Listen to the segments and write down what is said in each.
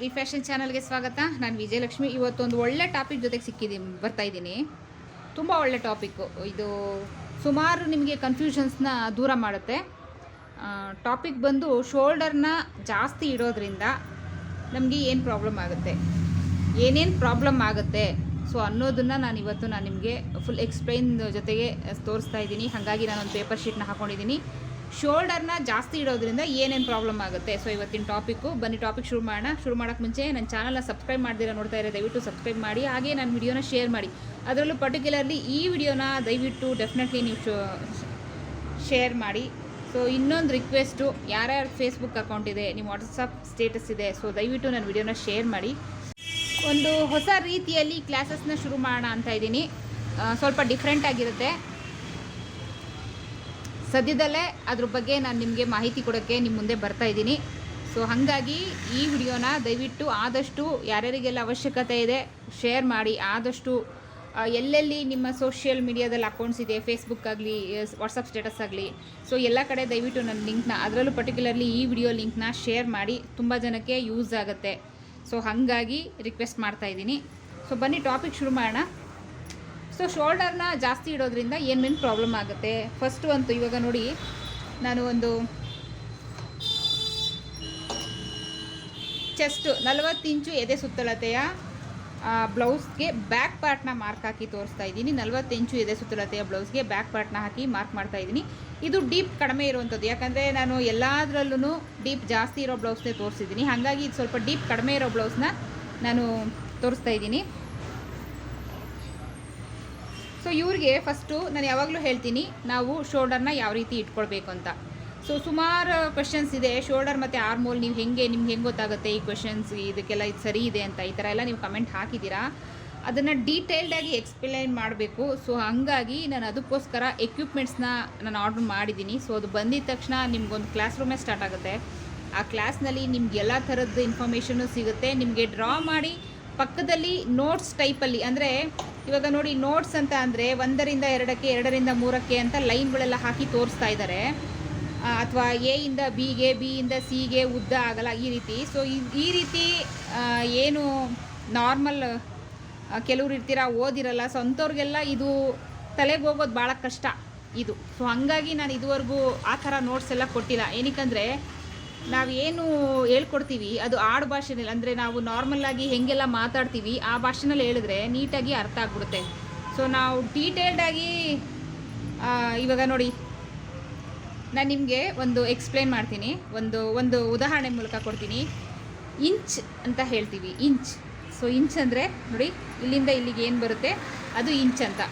V fashion ಚಾನಲ್ಗೆ ಸ್ವಾಗತ. ನಾನು ವಿಜಯಲಕ್ಷ್ಮಿ. ಇವತ್ತೊಂದು ಒಳ್ಳೆ ಟಾಪಿಕ್ ಜೊತೆಗೆ ಸಿಕ್ಕಿದ್ದೀನಿ ಬರ್ತಾ ಇದ್ದೀನಿ. ತುಂಬ ಒಳ್ಳೆ ಟಾಪಿಕ್ಕು ಇದು ಸುಮಾರು ನಿಮಗೆ ಕನ್ಫ್ಯೂಷನ್ಸ್ನ ದೂರ ಮಾಡುತ್ತೆ. ಟಾಪಿಕ್ ಬಂದು ಶೋಲ್ಡರ್ನ ಜಾಸ್ತಿ ಇಡೋದ್ರಿಂದ ನಮಗೆ ಏನು ಪ್ರಾಬ್ಲಮ್ ಆಗುತ್ತೆ? ಏನೇನು ಪ್ರಾಬ್ಲಮ್ ಆಗುತ್ತೆ? ಸೊ ಅನ್ನೋದನ್ನು ನಾನು ಇವತ್ತು ನಾನು ನಿಮಗೆ ಫುಲ್ ಎಕ್ಸ್ಪ್ಲೈನ್ ಜೊತೆಗೆ ತೋರಿಸ್ತಾ ಇದ್ದೀನಿ. ಹಾಗಾಗಿ ನಾನೊಂದು ಪೇಪರ್ ಶೀಟ್ನ ಹಾಕೊಂಡಿದ್ದೀನಿ. ಶೋಲ್ಡರ್ನ ಜಾಸ್ತಿ ಇಡೋದ್ರಿಂದ ಏನೇನು ಪ್ರಾಬ್ಲಮ್ ಆಗುತ್ತೆ? ಸೊ ಇವತ್ತಿನ ಟಾಪಿಕ್ಕು. ಬನ್ನಿ, ಟಾಪಿಕ್ ಶುರು ಮಾಡೋಣ. ಶುರು ಮಾಡೋಕ್ಕೆ ಮುಂಚೆ ನನ್ನ ಚಾನಲ್ನ ಸಬ್ಸ್ಕ್ರೈಬ್ ಮಾಡ್ದಿರ ನೋಡ್ತಾ ಇರೋ ದಯವಿಟ್ಟು ಸಬ್ಸ್ಕ್ರೈಬ್ ಮಾಡಿ, ಹಾಗೆ ನನ್ನ ವಿಡಿಯೋನ ಶೇರ್ ಮಾಡಿ. ಅದರಲ್ಲೂ ಪರ್ಟಿಕ್ಯುಲರ್ಲಿ ಈ ವಿಡಿಯೋನ ದಯವಿಟ್ಟು ಡೆಫಿನೆಟ್ಲಿ ನೀವು ಶೇರ್ ಮಾಡಿ. ಸೊ ಇನ್ನೊಂದು ರಿಕ್ವೆಸ್ಟು ಯಾರ್ಯಾರ ಫೇಸ್ಬುಕ್ ಅಕೌಂಟ್ ಇದೆ, ನಿಮ್ಮ ವಾಟ್ಸಪ್ ಸ್ಟೇಟಸ್ ಇದೆ ಸೊ ದಯವಿಟ್ಟು ನನ್ನ ವಿಡಿಯೋನ ಶೇರ್ ಮಾಡಿ. ಒಂದು ಹೊಸ ರೀತಿಯಲ್ಲಿ ಕ್ಲಾಸಸ್ನ ಶುರು ಮಾಡೋಣ ಅಂತ ಇದ್ದೀನಿ. ಸ್ವಲ್ಪ ಡಿಫ್ರೆಂಟ್ ಆಗಿರುತ್ತೆ. ಸದ್ಯದಲ್ಲೇ ಅದ್ರ ಬಗ್ಗೆ ನಾನು ನಿಮಗೆ ಮಾಹಿತಿ ಕೊಡೋಕ್ಕೆ ನಿಮ್ಮ ಮುಂದೆ ಬರ್ತಾ ಇದ್ದೀನಿ. ಸೊ ಹಾಗಾಗಿ ಈ ವಿಡಿಯೋನ ದಯವಿಟ್ಟು ಆದಷ್ಟು ಯಾರ್ಯಾರಿಗೆಲ್ಲ ಅವಶ್ಯಕತೆ ಇದೆ ಶೇರ್ ಮಾಡಿ. ಆದಷ್ಟು ಎಲ್ಲೆಲ್ಲಿ ನಿಮ್ಮ ಸೋಷಿಯಲ್ ಮೀಡಿಯಾದಲ್ಲಿ ಅಕೌಂಟ್ಸ್ ಇದೆ ಫೇಸ್ಬುಕ್ ಆಗಲಿ ವಾಟ್ಸಪ್ ಸ್ಟೇಟಸ್ ಆಗಲಿ. ಸೊ ಎಲ್ಲ ಕಡೆ ದಯವಿಟ್ಟು ನನ್ನ ಲಿಂಕ್ನ ಅದರಲ್ಲೂ ಪರ್ಟಿಕ್ಯುಲರ್ಲಿ ಈ ವಿಡಿಯೋ ಲಿಂಕ್ನ ಶೇರ್ ಮಾಡಿ. ತುಂಬ ಜನಕ್ಕೆ ಯೂಸ್ ಆಗುತ್ತೆ. ಸೊ ಹಾಗಾಗಿ ರಿಕ್ವೆಸ್ಟ್ ಮಾಡ್ತಾ ಇದ್ದೀನಿ. ಸೊ ಬನ್ನಿ ಟಾಪಿಕ್ ಶುರು ಮಾಡೋಣ. ಸೊ ಶೋಲ್ಡರ್ನ ಜಾಸ್ತಿ ಇಡೋದ್ರಿಂದ ಏನೇನು ಪ್ರಾಬ್ಲಮ್ ಆಗುತ್ತೆ? ಫಸ್ಟು ಅಂತೂ ಇವಾಗ ನೋಡಿ, ನಾನು ಒಂದು ಚೆಸ್ಟು ನಲವತ್ತು ಇಂಚು ಎದೆ ಸುತ್ತಳತೆಯ ಬ್ಲೌಸ್ಗೆ ಬ್ಯಾಕ್ ಪಾರ್ಟ್ನ ಮಾರ್ಕ್ ಹಾಕಿ ತೋರಿಸ್ತಾ ಇದ್ದೀನಿ. ನಲವತ್ತು ಇಂಚು ಎದೆ ಸುತ್ತಳತೆಯ ಬ್ಲೌಸ್ಗೆ ಬ್ಯಾಕ್ ಪಾರ್ಟ್ನ ಹಾಕಿ ಮಾರ್ಕ್ ಮಾಡ್ತಾ ಇದ್ದೀನಿ. ಇದು ಡೀಪ್ ಕಡಿಮೆ ಇರುವಂಥದ್ದು. ಯಾಕಂದರೆ ನಾನು ಎಲ್ಲದರಲ್ಲೂ ಡೀಪ್ ಜಾಸ್ತಿ ಇರೋ ಬ್ಲೌಸ್ನೇ ತೋರಿಸಿದ್ದೀನಿ. ಹಾಗಾಗಿ ಇದು ಸ್ವಲ್ಪ ಡೀಪ್ ಕಡಿಮೆ ಇರೋ ಬ್ಲೌಸ್ನ ನಾನು ತೋರಿಸ್ತಾ ಇದ್ದೀನಿ. ಸೊ ಇವ್ರಿಗೆ ಫಸ್ಟು ನಾನು ಯಾವಾಗಲೂ ಹೇಳ್ತೀನಿ, ನಾವು ಶೋಲ್ಡರ್ನ ಯಾವ ರೀತಿ ಇಟ್ಕೊಳ್ಬೇಕು ಅಂತ. ಸೊ ಸುಮಾರು ಕ್ವೆಶನ್ಸ್ ಇದೆ. ಶೋಲ್ಡರ್ ಮತ್ತು ಆರ್ಮೋಲ್ ನೀವು ಹೆಂಗೆ, ನಿಮ್ಗೆ ಹೆಂಗೆ ಗೊತ್ತಾಗುತ್ತೆ ಈ ಕ್ವೆಶನ್ಸ್ ಇದಕ್ಕೆಲ್ಲ ಇದು ಸರಿ ಇದೆ ಅಂತ ಈ ಥರ ಎಲ್ಲ ನೀವು ಕಮೆಂಟ್ ಹಾಕಿದ್ದೀರಾ ಅದನ್ನು ಡೀಟೇಲ್ಡಾಗಿ ಎಕ್ಸ್ಪ್ಲೈನ್ ಮಾಡಬೇಕು. ಸೊ ಹಾಗಾಗಿ ನಾನು ಅದಕ್ಕೋಸ್ಕರ ಎಕ್ವಿಪ್ಮೆಂಟ್ಸ್ನ ನಾನು ಆರ್ಡ್ರ್ ಮಾಡಿದ್ದೀನಿ ಸೊ ಅದು ಬಂದಿದ ತಕ್ಷಣ ನಿಮ್ಗೊಂದು ಕ್ಲಾಸ್ ರೂಮೇ ಸ್ಟಾರ್ಟ್ ಆಗುತ್ತೆ. ಆ ಕ್ಲಾಸ್ನಲ್ಲಿ ನಿಮ್ಗೆ ಎಲ್ಲ ಥರದ್ದು ಇನ್ಫಾರ್ಮೇಷನು ಸಿಗುತ್ತೆ. ನಿಮಗೆ ಡ್ರಾ ಮಾಡಿ ಪಕ್ಕದಲ್ಲಿ ನೋಟ್ಸ್ ಟೈಪಲ್ಲಿ ಅಂದರೆ ಇವಾಗ ನೋಡಿ ನೋಟ್ಸ್ ಅಂತ ಅಂದರೆ ಒಂದರಿಂದ ಎರಡಕ್ಕೆ, ಎರಡರಿಂದ ಮೂರಕ್ಕೆ ಅಂತ ಲೈನ್ಗಳೆಲ್ಲ ಹಾಕಿ ತೋರಿಸ್ತಾ ಇದ್ದಾರೆ ಅಥವಾ ಎ ಇಂದ ಬಿಗೆ ಬಿ ಇಂದ ಸಿಗೆ ಉದ್ದ ಆಗಲ್ಲ ಈ ರೀತಿ. ಸೊ ಈ ರೀತಿ ಏನು ನಾರ್ಮಲ್ ಕೆಲವ್ರು ಇರ್ತೀರ, ಓದಿರಲ್ಲ. ಸೊ ಅಂಥವ್ರಿಗೆಲ್ಲ ಇದು ತಲೆಗೆ ಹೋಗೋದು ಭಾಳ ಕಷ್ಟ ಇದು. ಸೊ ಹಾಗಾಗಿ ನಾನು ಇದುವರೆಗೂ ಆ ಥರ ನೋಟ್ಸ್ ಎಲ್ಲ ಕೊಟ್ಟಿಲ್ಲ. ಏನಕ್ಕಂದರೆ ನಾವೇನು ಹೇಳ್ಕೊಡ್ತೀವಿ, ಅದು ಆಡು ಭಾಷೆನಲ್ಲಿ, ಅಂದರೆ ನಾವು ನಾರ್ಮಲ್ಲಾಗಿ ಹೆಂಗೆಲ್ಲ ಮಾತಾಡ್ತೀವಿ, ಆ ಭಾಷೆನಲ್ಲಿ ಹೇಳಿದ್ರೆ ನೀಟಾಗಿ ಅರ್ಥ ಆಗ್ಬಿಡುತ್ತೆ. ಸೊ ನಾವು ಡೀಟೇಲ್ಡಾಗಿ ಇವಾಗ ನೋಡಿ, ನಾನು ನಿಮಗೆ ಒಂದು ಎಕ್ಸ್ಪ್ಲೇನ್ ಮಾಡ್ತೀನಿ. ಒಂದು ಒಂದು ಉದಾಹರಣೆ ಮೂಲಕ ಕೊಡ್ತೀನಿ. ಇಂಚ್ ಅಂತ ಹೇಳ್ತೀವಿ, ಇಂಚ್. ಸೊ ಇಂಚ್ ಅಂದರೆ ನೋಡಿ, ಇಲ್ಲಿಂದ ಇಲ್ಲಿಗೆ ಏನು ಬರುತ್ತೆ? ಅದು ಇಂಚ್ ಅಂತ.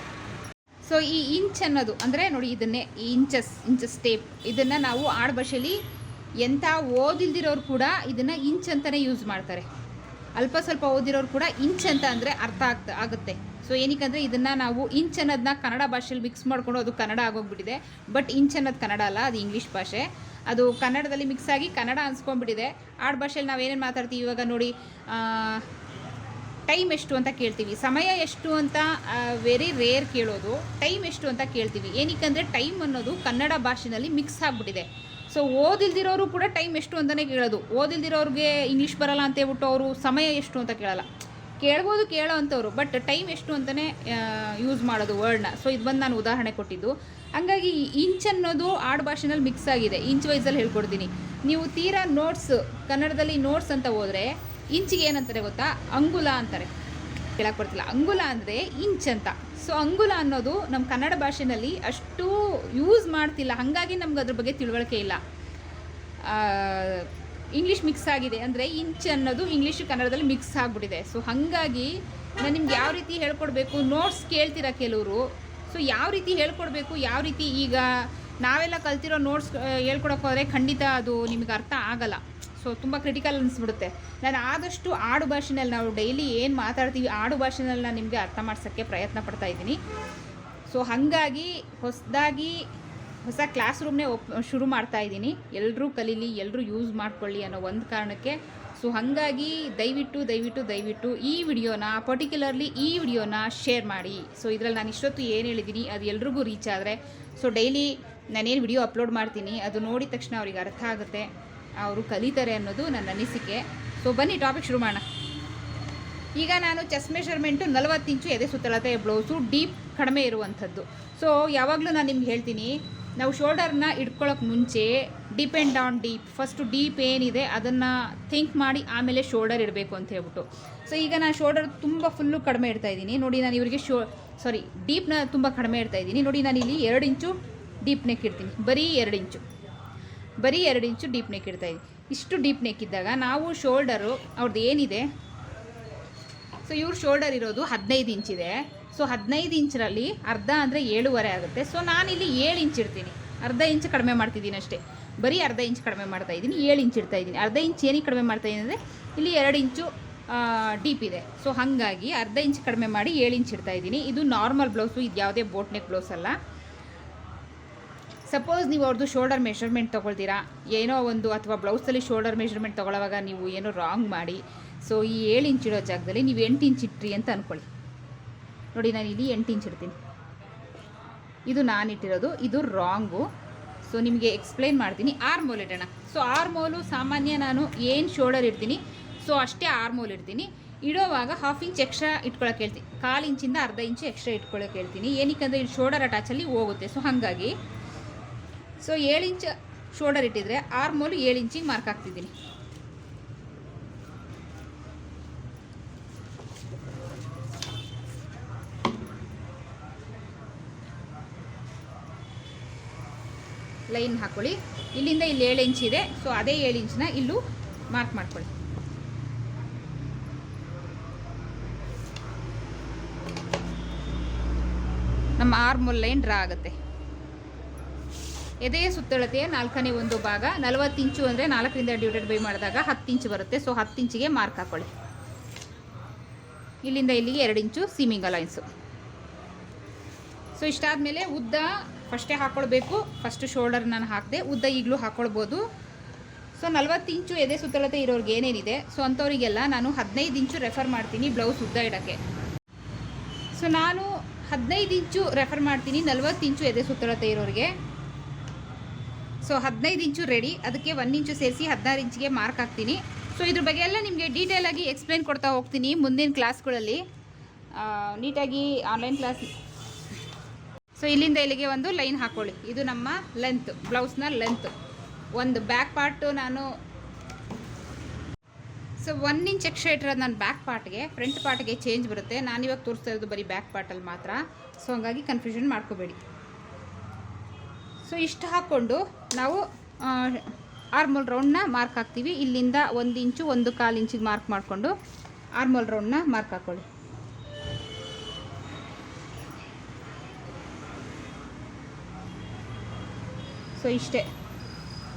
ಸೊ ಈ ಇಂಚ್ ಅನ್ನೋದು ಅಂದರೆ ನೋಡಿ, ಇದನ್ನೇ, ಈ ಇಂಚಸ್ ಇಂಚಸ್ ಟೇಪ್. ಇದನ್ನು ನಾವು ಆಡು ಭಾಷೆಯಲ್ಲಿ ಎಂಥ ಓದಿಲ್ದಿರೋರು ಕೂಡ ಇದನ್ನು ಇಂಚ್ ಅಂತಲೇ ಯೂಸ್ ಮಾಡ್ತಾರೆ. ಅಲ್ಪ ಸ್ವಲ್ಪ ಓದಿರೋರು ಕೂಡ ಇಂಚ್ ಅಂತ ಅಂದರೆ ಅರ್ಥ ಆಗ್ತಾ, ಆಗುತ್ತೆ. ಸೊ ಏನಕ್ಕಂದರೆ ಇದನ್ನು ನಾವು ಇಂಚ್ ಅನ್ನೋದನ್ನ ಕನ್ನಡ ಭಾಷೆಯಲ್ಲಿ ಮಿಕ್ಸ್ ಮಾಡ್ಕೊಂಡು ಅದು ಕನ್ನಡ ಆಗೋಗ್ಬಿಟ್ಟಿದೆ. ಬಟ್ ಇಂಚ್ ಅನ್ನೋದು ಕನ್ನಡ ಅಲ್ಲ, ಅದು ಇಂಗ್ಲೀಷ್ ಭಾಷೆ. ಅದು ಕನ್ನಡದಲ್ಲಿ ಮಿಕ್ಸ್ ಆಗಿ ಕನ್ನಡ ಅನ್ಸ್ಕೊಂಡ್ಬಿಟ್ಟಿದೆ. ಆಡ್ ಭಾಷೆಯಲ್ಲಿ ನಾವೇನೇನು ಮಾತಾಡ್ತೀವಿ ಇವಾಗ ನೋಡಿ ಟೈಮ್ ಎಷ್ಟು ಅಂತ ಕೇಳ್ತೀವಿ. ಸಮಯ ಎಷ್ಟು ಅಂತ ವೆರಿ ರೇರ್ ಕೇಳೋದು. ಟೈಮ್ ಎಷ್ಟು ಅಂತ ಕೇಳ್ತೀವಿ. ಏನಕ್ಕಂದರೆ ಟೈಮ್ ಅನ್ನೋದು ಕನ್ನಡ ಭಾಷೆಯಲ್ಲಿ ಮಿಕ್ಸ್ ಆಗಿಬಿಟ್ಟಿದೆ. ಸೊ ಓದಿಲ್ದಿರೋರು ಕೂಡ ಟೈಮ್ ಎಷ್ಟು ಅಂತಲೇ ಕೇಳೋದು. ಓದಿಲ್ದಿರೋರಿಗೆ ಇಂಗ್ಲೀಷ್ ಬರಲ್ಲ ಅಂತ ಹೇಳ್ಬಿಟ್ಟು ಅವರು ಸಮಯ ಎಷ್ಟು ಅಂತ ಕೇಳಲ್ಲ. ಕೇಳ್ಬೋದು, ಕೇಳೋ ಅಂಥವ್ರು ಬಟ್ ಟೈಮ್ ಎಷ್ಟು ಅಂತಲೇ ಯೂಸ್ ಮಾಡೋದು ವರ್ಡ್ನ ಸೊ ಇದು ಬಂದು ನಾನು ಉದಾಹರಣೆ ಕೊಟ್ಟಿದ್ದು. ಹಂಗಾಗಿ ಇಂಚ್ ಅನ್ನೋದು ಆಡು ಭಾಷೆನಲ್ಲಿ ಮಿಕ್ಸ್ ಆಗಿದೆ. ಇಂಚ್ ವೈಸಲ್ಲಿ ಹೇಳ್ಕೊಡ್ತೀನಿ. ನೀವು ತೀರಾ ನೋಟ್ಸ್ ಕನ್ನಡದಲ್ಲಿ ನೋಟ್ಸ್ ಅಂತ ಹೋದರೆ, ಇಂಚಿಗೆ ಏನಂತಾರೆ ಗೊತ್ತಾ? ಅಂಗುಲ ಅಂತಾರೆ. ಕೇಳಕ್ಕೆ ಬರ್ತಿಲ್ಲ. ಅಂಗುಲ ಅಂದರೆ ಇಂಚ್ ಅಂತ. ಸೊ ಅಂಗುಲ ಅನ್ನೋದು ನಮ್ಮ ಕನ್ನಡ ಭಾಷೆನಲ್ಲಿ ಅಷ್ಟು ಯೂಸ್ ಮಾಡ್ತಿಲ್ಲ. ಹಾಗಾಗಿ ನಮ್ಗೆ ಅದ್ರ ಬಗ್ಗೆ ತಿಳುವಳಿಕೆ ಇಲ್ಲ. ಇಂಗ್ಲೀಷ್ ಮಿಕ್ಸ್ ಆಗಿದೆ ಅಂದರೆ ಇಂಚ್ ಅನ್ನೋದು ಇಂಗ್ಲೀಷ್ ಕನ್ನಡದಲ್ಲಿ ಮಿಕ್ಸ್ ಆಗಿಬಿಟ್ಟಿದೆ. ಸೊ ಹಾಗಾಗಿ ನಾನು ನಿಮ್ಗೆ ಯಾವ ರೀತಿ ಹೇಳ್ಕೊಡ್ಬೇಕು ನೋಟ್ಸ್ ಕೇಳ್ತೀರಾ ಕೆಲವರು? ಸೊ ಯಾವ ರೀತಿ ಹೇಳ್ಕೊಡ್ಬೇಕು, ಯಾವ ರೀತಿ ಈಗ ನಾವೆಲ್ಲ ಕಲ್ತಿರೋ ನೋಟ್ಸ್ ಹೇಳ್ಕೊಡಕ್ಕೆ ಹೋದರೆ ಖಂಡಿತ ಅದು ನಿಮಗೆ ಅರ್ಥ ಆಗಲ್ಲ. ಸೊ ತುಂಬ ಕ್ರಿಟಿಕಲ್ ಅನಿಸ್ಬಿಡುತ್ತೆ. ನಾನು ಆದಷ್ಟು ಆಡು ಭಾಷೆನಲ್ಲಿ ನಾವು ಡೈಲಿ ಏನು ಮಾತಾಡ್ತೀವಿ ಆಡು ಭಾಷೆನಲ್ಲಿ ನಾನು ನಿಮಗೆ ಅರ್ಥ ಮಾಡ್ಸೋಕ್ಕೆ ಪ್ರಯತ್ನ ಪಡ್ತಾ ಇದ್ದೀನಿ. ಸೊ ಹಾಗಾಗಿ ಹೊಸದಾಗಿ ಹೊಸ ಕ್ಲಾಸ್ ರೂಮ್ನೇ ಓಪ್ ಶುರು ಮಾಡ್ತಾ ಇದ್ದೀನಿ. ಎಲ್ಲರೂ ಕಲೀಲಿ ಎಲ್ಲರೂ ಯೂಸ್ ಮಾಡ್ಕೊಳ್ಳಿ ಅನ್ನೋ ಒಂದು ಕಾರಣಕ್ಕೆ. ಸೊ ಹಾಗಾಗಿ ದಯವಿಟ್ಟು ದಯವಿಟ್ಟು ದಯವಿಟ್ಟು ಈ ವಿಡಿಯೋನ ಪರ್ಟಿಕ್ಯುಲರ್ಲಿ ಈ ವಿಡಿಯೋನ ಶೇರ್ ಮಾಡಿ. ಸೊ ಇದರಲ್ಲಿ ನಾನು ಇಷ್ಟೊತ್ತು ಏನು ಹೇಳಿದ್ದೀನಿ, ಅದು ಎಲ್ರಿಗೂ ರೀಚ್ ಆದರೆ. ಸೊ ಡೈಲಿ ನಾನೇನು ವಿಡಿಯೋ ಅಪ್ಲೋಡ್ ಮಾಡ್ತೀನಿ, ಅದು ನೋಡಿದ ತಕ್ಷಣ ಅವ್ರಿಗೆ ಅರ್ಥ ಆಗುತ್ತೆ. ಅವರು ಕಲಿತಾರೆ ಅನ್ನೋದು ನನ್ನ ಅನಿಸಿಕೆ. ಸೊ ಬನ್ನಿ ಟಾಪಿಕ್ ಶುರು ಮಾಡೋಣ. ಈಗ ನಾನು ಚೆಸ್ ಮೆಷರ್ಮೆಂಟು ನಲವತ್ತು ಇಂಚು ಎದೆ ಸುತ್ತಳತೆ ಬ್ಲೌಸು ಡೀಪ್ ಕಡಿಮೆ ಇರುವಂಥದ್ದು. ಸೊ ಯಾವಾಗಲೂ ನಾನು ನಿಮ್ಗೆ ಹೇಳ್ತೀನಿ, ನಾವು ಶೋಲ್ಡರ್ನ ಇಟ್ಕೊಳ್ಳೋಕೆ ಮುಂಚೆ depend on deep first deep ಏನಿದೆ ಅದನ್ನು ಥಿಂಕ್ ಮಾಡಿ ಆಮೇಲೆ ಶೋಲ್ಡರ್ ಇಡಬೇಕು ಅಂತ ಹೇಳ್ಬಿಟ್ಟು. ಸೊ ಈಗ ನಾನು ಶೋಲ್ಡರ್ ತುಂಬ ಫುಲ್ಲು ಕಡಿಮೆ ಇಡ್ತಾ ಇದ್ದೀನಿ. ನೋಡಿ, ನಾನು ಇವರಿಗೆ ಶೋ ಸಾರಿ ಡೀಪ್ನ ತುಂಬ ಕಡಿಮೆ ಇಡ್ತಾ ಇದ್ದೀನಿ. ನೋಡಿ, ನಾನು ಇಲ್ಲಿ ಎರಡು ಇಂಚು ಡೀಪ್ ನೆಕ್ ಇಡ್ತೀನಿ. ಬರೀ ಎರಡು ಇಂಚು. ಬರೀ ಎರಡು ಇಂಚು ಡೀಪ್ ನೆಕ್ ಇದ್ದೀವಿ ಇಷ್ಟು ಡೀಪ್ ನೆಕ್ ಇದ್ದಾಗ ನಾವು ಶೋಲ್ಡರು ಅವ್ರದ್ದು ಏನಿದೆ? ಸೊ, ಇವ್ರ ಶೋಲ್ಡರ್ ಇರೋದು ಹದಿನೈದು ಇಂಚಿದೆ ಸೊ, ಹದಿನೈದು ಇಂಚರಲ್ಲಿ ಅರ್ಧ ಅಂದರೆ ಏಳುವರೆ ಆಗುತ್ತೆ. ಸೊ, ನಾನಿಲ್ಲಿ ಏಳು ಇಂಚ್ ಇಡ್ತೀನಿ. ಅರ್ಧ ಇಂಚ್ ಕಡಿಮೆ ಮಾಡ್ತಿದ್ದೀನಿ ಅಷ್ಟೇ. ಬರೀ ಅರ್ಧ ಇಂಚ್ ಕಡಿಮೆ ಮಾಡ್ತಾ ಇದ್ದೀನಿ, ಏಳು ಇಂಚ್ ಇಡ್ತಾ ಇದ್ದೀನಿ. ಅರ್ಧ ಇಂಚ್ ಏನಕ್ಕೆ ಕಡಿಮೆ ಮಾಡ್ತಾ ಇದ್ದೀನಿ ಅಂದರೆ, ಇಲ್ಲಿ ಎರಡು ಇಂಚು ಡೀಪ್ ಇದೆ. ಸೊ, ಹಾಗಾಗಿ ಅರ್ಧ ಇಂಚ್ ಕಡಿಮೆ ಮಾಡಿ ಏಳು ಇಂಚ್ ಇಡ್ತಾ ಇದ್ದೀನಿ. ಇದು ನಾರ್ಮಲ್ ಬ್ಲೌಸು ಇದು ಯಾವುದೇ ಬೋಟ್ನೆಕ್ ಬ್ಲೌಸ್ ಅಲ್ಲ. ಸಪೋಸ್ ನೀವು ಅವ್ರದ್ದು ಶೋಲ್ಡರ್ ಮೆಷರ್ಮೆಂಟ್ ತೊಗೊಳ್ತೀರಾ? ಏನೋ ಒಂದು ಅಥವಾ ಬ್ಲೌಸಲ್ಲಿ ಶೋಲ್ಡರ್ ಮೆಷರ್ಮೆಂಟ್ ತೊಗೊಳ್ಳೋವಾಗ ನೀವು ಏನೋ ರಾಂಗ್ ಮಾಡಿ ಸೊ ಈ ಏಳು ಇಂಚ್ ಇಡೋ ಜಾಗದಲ್ಲಿ ನೀವು ಎಂಟು ಇಂಚ್ ಇಟ್ರಿ ಅಂತ ಅಂದ್ಕೊಳ್ಳಿ ನೋಡಿ, ನಾನು ಇಲ್ಲಿ ಎಂಟು ಇಂಚ್ ಇಡ್ತೀನಿ. ಇದು ನಾನು ಇಟ್ಟಿರೋದು, ಇದು ರಾಂಗು ಸೊ ನಿಮಗೆ ಎಕ್ಸ್ಪ್ಲೈನ್ ಮಾಡ್ತೀನಿ. ಆರ್ ಮೋಲ್ ಇಡೋಣ. ಸೊ ಆರ್ ಮೋಲು ಸಾಮಾನ್ಯ ನಾನು ಏನು ಶೋಲ್ಡರ್ ಇಡ್ತೀನಿ? ಸೊ ಅಷ್ಟೇ ಆರ್ಮೋಲ್ ಇಡ್ತೀನಿ. ಇಡೋವಾಗ ಹಾಫ್ ಇಂಚ್ ಎಕ್ಸ್ಟ್ರಾ ಇಟ್ಕೊಳಕ್ಕೆ ಹೇಳ್ತೀನಿ. ಕಾಲು ಇಂಚಿಂದ ಅರ್ಧ ಇಂಚು ಎಕ್ಸ್ಟ್ರಾ ಇಟ್ಕೊಳಕ್ಕೆ ಹೇಳ್ತೀನಿ. ಏನಕ್ಕಂದ್ರೆ ಇಲ್ಲಿ ಶೋಲ್ಡರ್ ಅಟ್ಯಾಚಲ್ಲಿ ಹೋಗುತ್ತೆ. ಸೊ ಹಾಗಾಗಿ ಸೊ ಏಳು ಇಂಚ್ ಶೋಲ್ಡರ್ ಇಟ್ಟಿದ್ರೆ ಆರು ಮೂಲು ಏಳು ಇಂಚಿಗೆ ಮಾರ್ಕ್ ಹಾಕ್ತಿದ್ದೀನಿ. ಲೈನ್ ಹಾಕೊಳ್ಳಿ. ಇಲ್ಲಿಂದ ಇಲ್ಲಿ ಏಳು ಇಂಚ್ ಇದೆ. ಸೊ ಅದೇ ಏಳು ಇಂಚನ್ನ ಇಲ್ಲೂ ಮಾರ್ಕ್ ಮಾಡ್ಕೊಳ್ಳಿ. ನಮ್ಮ ಆರ್ಮೋಲ್ ಲೈನ್ ಡ್ರಾ ಆಗುತ್ತೆ. ಎದೆಯ ಸುತ್ತಳತೆಯ ನಾಲ್ಕನೇ ಒಂದು ಭಾಗ. ನಲವತ್ತು ಇಂಚು ಅಂದರೆ ನಾಲ್ಕರಿಂದ ಡಿವೈಡೆಡ್ ಬೈ ಮಾಡಿದಾಗ ಹತ್ತು ಇಂಚು ಬರುತ್ತೆ. ಸೊ ಹತ್ತು ಇಂಚಿಗೆ ಮಾರ್ಕ್ ಹಾಕೊಳ್ಳಿ. ಇಲ್ಲಿಂದ ಇಲ್ಲಿಗೆ ಎರಡು ಇಂಚು ಸೀಮಿಂಗ್ ಅಲೈನ್ಸು ಸೊ ಇಷ್ಟಾದಮೇಲೆ ಉದ್ದ ಫಸ್ಟೇ ಹಾಕ್ಕೊಳ್ಬೇಕು ಫಸ್ಟ್ ಶೋಲ್ಡರ್ ನಾನು ಹಾಕಿದೆ. ಉದ್ದ ಈಗಲೂ ಹಾಕ್ಕೊಳ್ಬೋದು ಸೊ ನಲವತ್ತು ಇಂಚು ಎದೆ ಸುತ್ತಳತೆ ಇರೋರಿಗೆ ಏನೇನಿದೆ? ಸೊ ಅಂಥವರಿಗೆಲ್ಲ ನಾನು ಹದಿನೈದು ಇಂಚು ರೆಫರ್ ಮಾಡ್ತೀನಿ ಬ್ಲೌಸ್ ಉದ್ದ ಇಡೋಕ್ಕೆ. ಸೊ ನಾನು ಹದಿನೈದು ಇಂಚು ರೆಫರ್ ಮಾಡ್ತೀನಿ ನಲ್ವತ್ತು ಇಂಚು ಎದೆ ಸುತ್ತಳತೆ ಇರೋರಿಗೆ. ಸೊ ಹದಿನೈದು ಇಂಚು ರೆಡಿ ಅದಕ್ಕೆ ಒನ್ ಇಂಚು ಸೇರಿಸಿ ಹದಿನಾರು ಇಂಚಿಗೆ ಮಾರ್ಕ್ ಹಾಕ್ತೀನಿ. ಸೊ ಇದ್ರ ಬಗ್ಗೆ ಎಲ್ಲ ನಿಮಗೆ ಡೀಟೇಲಾಗಿ ಎಕ್ಸ್ಪ್ಲೈನ್ ಕೊಡ್ತಾ ಹೋಗ್ತೀನಿ ಮುಂದಿನ ಕ್ಲಾಸ್ಗಳಲ್ಲಿ ನೀಟಾಗಿ ಆನ್ಲೈನ್ ಕ್ಲಾಸ್ ಸೊ ಇಲ್ಲಿಂದ ಇಲ್ಲಿಗೆ ಒಂದು ಲೈನ್ ಹಾಕ್ಕೊಳ್ಳಿ ಇದು ನಮ್ಮ ಲೆಂತ್ ಬ್ಲೌಸ್ನ ಲೆಂತ್ ಒಂದು ಬ್ಯಾಕ್ ಪಾರ್ಟು ನಾನು ಸೊ ಒನ್ ಇಂಚ್ ಎಕ್ಸ್ಟ್ರಾ ಇಟ್ಟಿರೋದು ನಾನು ಬ್ಯಾಕ್ ಪಾರ್ಟ್ಗೆ ಫ್ರಂಟ್ ಪಾರ್ಟ್ಗೆ ಚೇಂಜ್ ಬರುತ್ತೆ. ನಾನು ಇವಾಗ ತೋರಿಸ್ತಾ ಇರೋದು ಬರೀ ಬ್ಯಾಕ್ ಪಾರ್ಟಲ್ಲಿ ಮಾತ್ರ. ಸೊ ಹಂಗಾಗಿ ಕನ್ಫ್ಯೂಷನ್ ಮಾಡ್ಕೋಬೇಡಿ. ಸೊ ಇಷ್ಟು ಹಾಕ್ಕೊಂಡು ನಾವು ಆರ್ಮೋಲ್ ರೌಂಡ್ನ ಮಾರ್ಕ್ ಹಾಕ್ತೀವಿ. ಇಲ್ಲಿಂದ ಒಂದು ಇಂಚು, ಒಂದು ಕಾಲು ಇಂಚಿಗೆ ಮಾರ್ಕ್ ಮಾಡಿಕೊಂಡು ಆರ್ಮೋಲ್ ರೌಂಡ್ನ ಮಾರ್ಕ್ ಹಾಕ್ಕೊಳ್ಳಿ ಸೊ ಇಷ್ಟೇ.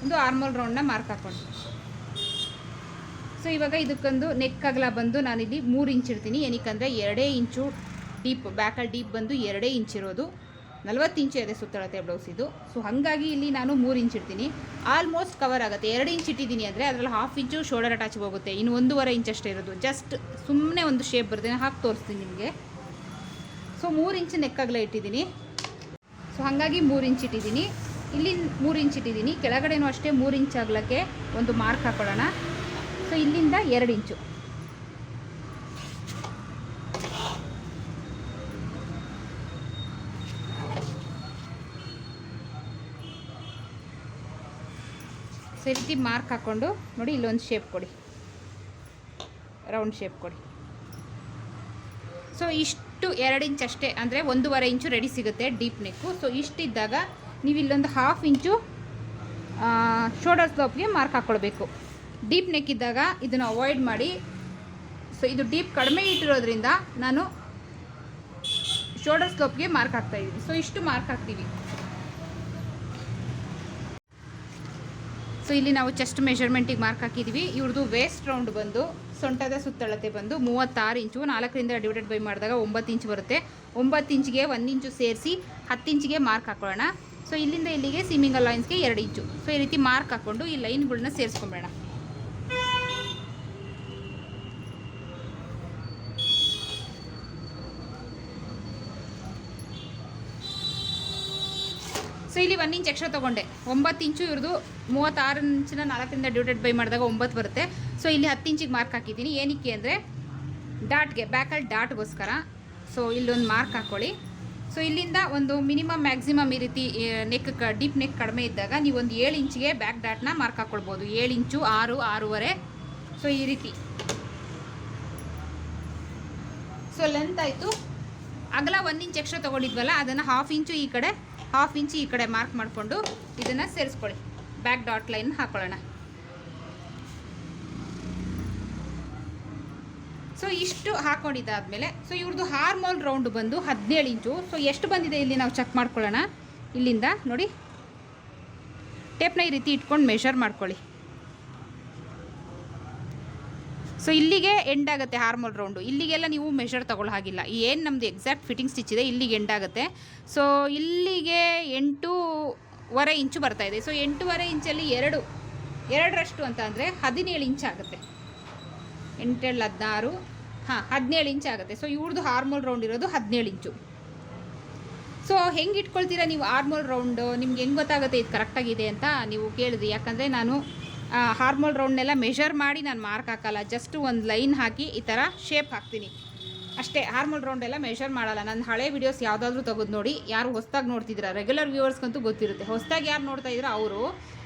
ಒಂದು ಆರ್ಮೋಲ್ ರೌಂಡ್ನ ಮಾರ್ಕ್ ಹಾಕ್ಕೊಂಡು ಸೊ ಇವಾಗ ಇದಕ್ಕೊಂದು ನೆಕ್ ಅಗಲ ಬಂದು ನಾನಿಲ್ಲಿ ಮೂರು ಇಂಚ್ ಇಡ್ತೀನಿ. ಏನಕ್ಕಂದರೆ, ಎರಡೇ ಇಂಚು ಡೀಪ್ ಬ್ಯಾಕಲ್ಲಿ ಡೀಪ್ ಬಂದು ಎರಡೇ ಇಂಚ್ ಇರೋದು. ನಲ್ವತ್ತು ಇಂಚು ಇದೆ ಸುತ್ತಳತೆ ಬ್ಲೌಸ್ ಇದು. ಸೊ ಹಾಗಾಗಿ ಇಲ್ಲಿ ನಾನು ಮೂರು ಇಂಚ್ ಇಡ್ತೀನಿ. ಆಲ್ಮೋಸ್ಟ್ ಕವರ್ ಆಗುತ್ತೆ. ಎರಡು ಇಂಚ್ ಇಟ್ಟಿದ್ದೀನಿ ಅಂದರೆ ಅದರಲ್ಲಿ ಹಾಫ್ ಇಂಚು ಶೋಲ್ಡರ್ ಅಟ್ಯಾಚ್ ಹೋಗುತ್ತೆ. ಇನ್ನು ಒಂದೂವರೆ ಇಂಚ್ ಅಷ್ಟೇ ಇರೋದು. ಜಸ್ಟ್ ಸುಮ್ಮನೆ ಒಂದು ಶೇಪ್ ಬರುತ್ತೆ ನಾನು ಹಾಕಿ ತೋರಿಸ್ತೀನಿ ನಿಮಗೆ. ಸೊ ಮೂರು ಇಂಚ್ ನೆಕ್ಕಾಗಲೇ ಇಟ್ಟಿದ್ದೀನಿ. ಸೊ ಹಾಗಾಗಿ ಮೂರು ಇಂಚ್ ಇಟ್ಟಿದ್ದೀನಿ. ಇಲ್ಲಿ ಮೂರು ಇಂಚ್ ಇಟ್ಟಿದ್ದೀನಿ. ಕೆಳಗಡೆನೂ ಅಷ್ಟೇ ಮೂರು ಇಂಚ್ ಆಗ್ಲಕ್ಕೆ ಒಂದು ಮಾರ್ಕ್ ಹಾಕೊಳ್ಳೋಣ. ಸೊ ಇಲ್ಲಿಂದ ಎರಡು ಇಂಚು. ಸೊ ಈ ರೀತಿ ಮಾರ್ಕ್ ಹಾಕ್ಕೊಂಡು ನೋಡಿ ಇಲ್ಲೊಂದು ಶೇಪ್ ಕೊಡಿ. ರೌಂಡ್ ಶೇಪ್ ಕೊಡಿ. ಸೊ ಇಷ್ಟು ಎರಡು ಇಂಚ್ ಅಷ್ಟೇ, ಅಂದರೆ ಒಂದೂವರೆ ಇಂಚು ರೆಡಿ ಸಿಗುತ್ತೆ ಡೀಪ್ ನೆಕ್ಕು ಸೊ ಇಷ್ಟಿದ್ದಾಗ ನೀವು ಇಲ್ಲೊಂದು ಹಾಫ್ ಇಂಚು ಶೋಲ್ಡರ್ ಸ್ಲೋಪ್ಗೆ ಮಾರ್ಕ್ ಹಾಕ್ಕೊಳ್ಬೇಕು ಡೀಪ್ ನೆಕ್ ಇದ್ದಾಗ ಇದನ್ನು ಅವಾಯ್ಡ್ ಮಾಡಿ. ಸೊ ಇದು ಡೀಪ್ ಕಡಿಮೆ ಇಟ್ಟಿರೋದ್ರಿಂದ ನಾನು ಶೋಲ್ಡರ್ ಸ್ಲೋಪ್ಗೆ ಮಾರ್ಕ್ ಹಾಕ್ತಾಯಿದ್ದೀನಿ ಸೊ ಇಷ್ಟು ಮಾರ್ಕ್ ಹಾಕ್ತೀವಿ. ಸೊ ಇಲ್ಲಿ ನಾವು ಚೆಸ್ಟ್ ಮೆಷರ್ಮೆಂಟಿಗೆ ಮಾರ್ಕ್ ಹಾಕಿದ್ವಿ. ಇವ್ರದ್ದು ವೇಸ್ಟ್ ರೌಂಡ್ ಬಂದು, ಸೊಂಟದ ಸುತ್ತಳತೆ ಬಂದು ಮೂವತ್ತಾರು ಇಂಚು, ನಾಲ್ಕರಿಂದ ಡಿವೈಡೆಡ್ ಬೈ ಮಾಡಿದಾಗ ಒಂಬತ್ತು ಇಂಚು ಬರುತ್ತೆ. ಒಂಬತ್ತು ಇಂಚಿಗೆ ಒಂದು ಇಂಚು ಸೇರಿಸಿ ಹತ್ತು ಇಂಚಿಗೆ ಮಾರ್ಕ್ ಹಾಕೊಳ್ಳೋಣ. ಸೊ ಇಲ್ಲಿಂದ ಇಲ್ಲಿಗೆ ಸೀಮಿಂಗ್ ಲೈನ್ಸ್ಗೆ ಎರಡು ಇಂಚು. ಸೊ ಈ ರೀತಿ ಮಾರ್ಕ್ ಹಾಕ್ಕೊಂಡು ಈ ಲೈನ್ಗಳನ್ನ ಸೇರಿಸ್ಕೊಂಬೇಡ ಸೊ ಇಲ್ಲಿ ಒನ್ ಇಂಚ್ ಎಕ್ಸ್ಟ್ರಾ ತೊಗೊಂಡೆ. ಒಂಬತ್ತು ಇಂಚು ಇವ್ರದ್ದು ಮೂವತ್ತಾರು ಇಂಚಿನ ನಾಲ್ಕರಿಂದ ಡಿವೈಡೆಡ್ ಬೈ ಮಾಡಿದಾಗ ಒಂಬತ್ತು ಬರುತ್ತೆ. ಸೊ ಇಲ್ಲಿ ಹತ್ತು ಇಂಚಿಗೆ ಮಾರ್ಕ್ ಹಾಕಿದ್ದೀನಿ. ಏನಕ್ಕೆ ಅಂದರೆ ಡಾಟ್ಗೆ ಬ್ಯಾಕಲ್ಲಿ ಡಾಟ್ಗೋಸ್ಕರ ಸೊ ಇಲ್ಲೊಂದು ಮಾರ್ಕ್ ಹಾಕ್ಕೊಳ್ಳಿ ಸೊ ಇಲ್ಲಿಂದ ಒಂದು ಮಿನಿಮಮ್ ಮ್ಯಾಕ್ಸಿಮಮ್ ಈ ರೀತಿ ನೆಕ್ ಡೀಪ್ ನೆಕ್ ಕಡಿಮೆ ಇದ್ದಾಗ ನೀವು ಒಂದು ಏಳು ಇಂಚಿಗೆ ಬ್ಯಾಕ್ ಡಾಟ್ನ ಮಾರ್ಕ್ ಹಾಕ್ಕೊಳ್ಬೋದು ಏಳು ಇಂಚು ಆರು, ಆರೂವರೆ. ಸೊ ಈ ರೀತಿ. ಸೊ ಲೆಂತ್ ಆಯಿತು. ಅಗಲ ಒಂದು ಇಂಚ್ ಎಕ್ಸ್ಟ್ರಾ ತೊಗೊಂಡಿದ್ವಲ್ಲ, ಅದನ್ನು ಹಾಫ್ ಇಂಚು ಈ ಕಡೆ ಹಾಫ್ ಇಂಚು ಈ ಕಡೆ ಮಾರ್ಕ್ ಮಾಡಿಕೊಂಡು ಇದನ್ನು ಸೇರಿಸ್ಕೊಳ್ಳಿ. ಬ್ಯಾಕ್ ಡಾಟ್ ಲೈನ್ ಹಾಕೊಳ್ಳೋಣ. ಸೊ ಇಷ್ಟು ಹಾಕ್ಕೊಂಡಿದ್ದಾದಮೇಲೆ ಸೊ ಇವ್ರದ್ದು ಹಾರ್ಮೋಲ್ ರೌಂಡ್ ಬಂದು ಹದಿನೇಳು ಇಂಚು. ಸೊ ಎಷ್ಟು ಬಂದಿದೆ ಇಲ್ಲಿ ನಾವು ಚೆಕ್ ಮಾಡ್ಕೊಳ್ಳೋಣ. ಇಲ್ಲಿಂದ ನೋಡಿ. ಟೇಪ್ನ ಈ ರೀತಿ ಇಟ್ಕೊಂಡು ಮೆಷರ್ ಮಾಡ್ಕೊಳ್ಳಿ. ಸೊ ಇಲ್ಲಿಗೆ ಎಂಡ್ ಆಗುತ್ತೆ ಹಾರ್ಮಲ್ ರೌಂಡು ಇಲ್ಲಿಗೆಲ್ಲ ನೀವು ಮೆಷರ್ ತಗೊಳ್ಳೋ ಹಾಗಿಲ್ಲ. ಏನು ನಮ್ಮದು ಎಕ್ಸಾಕ್ಟ್ ಫಿಟ್ಟಿಂಗ್ ಸ್ಟಿಚ್ ಇದೆ, ಇಲ್ಲಿಗೆ ಎಂಡ್ ಆಗುತ್ತೆ. ಸೊ ಇಲ್ಲಿಗೆ ಎಂಟೂವರೆ ಇಂಚು ಬರ್ತಾ ಇದೆ. ಸೊ ಎಂಟೂವರೆ ಇಂಚಲ್ಲಿ ಎರಡು, ಎರಡರಷ್ಟು ಅಂತ ಅಂದರೆ ಹದಿನೇಳು ಇಂಚ್ ಆಗುತ್ತೆ. ಎಂಟೇಳು, ಹದಿನಾರು, ಹಾಂ, ಹದಿನೇಳು ಇಂಚ್ ಆಗುತ್ತೆ. ಸೊ ಇವ್ರದ್ದು ಹಾರ್ಮೋಲ್ ರೌಂಡ್ ಇರೋದು ಹದಿನೇಳು ಇಂಚು ಸೊ ಹೆಂಗೆ ಇಟ್ಕೊಳ್ತೀರಾ ನೀವು ಹಾರ್ಮೋಲ್ ರೌಂಡು ನಿಮ್ಗೆ ಹೆಂಗೆ ಗೊತ್ತಾಗುತ್ತೆ? ಇದು ಕರೆಕ್ಟಾಗಿದೆ ಅಂತ ನೀವು ಕೇಳಿದ್ರಿ. ಯಾಕಂದರೆ ನಾನು ಹಾರ್ಮೋಲ್ ರೌಂಡ್ನೆಲ್ಲ ಮೆಷರ್ ಮಾಡಿ ನಾನು ಮಾರ್ಕ್ ಹಾಕಲ್ಲ. ಜಸ್ಟ್ ಒಂದು ಲೈನ್ ಹಾಕಿ ಈ ಥರ ಶೇಪ್ ಹಾಕ್ತೀನಿ. ಅಷ್ಟೇ ಹಾರ್ಮೋಲ್ ರೌಂಡ್ ಎಲ್ಲ ಮೆಷರ್ ಮಾಡಲ್ಲ. ನನ್ನ ಹಳೆ ವಿಡಿಯೋಸ್ ಯಾವುದಾದ್ರೂ ತೆಗೆದು ನೋಡಿ. ಯಾರು ಹೊಸ್ದಾಗಿ ನೋಡ್ತಿದ್ದೀರಾ ರೆಗ್ಯುಲರ್ ವ್ಯೂವರ್ಸ್ಗಂತೂ ಗೊತ್ತಿರುತ್ತೆ. ಹೊಸ್ದಾಗಿ ಯಾರು ನೋಡ್ತಾ ಇದ್ದೀರಾ ಅವರು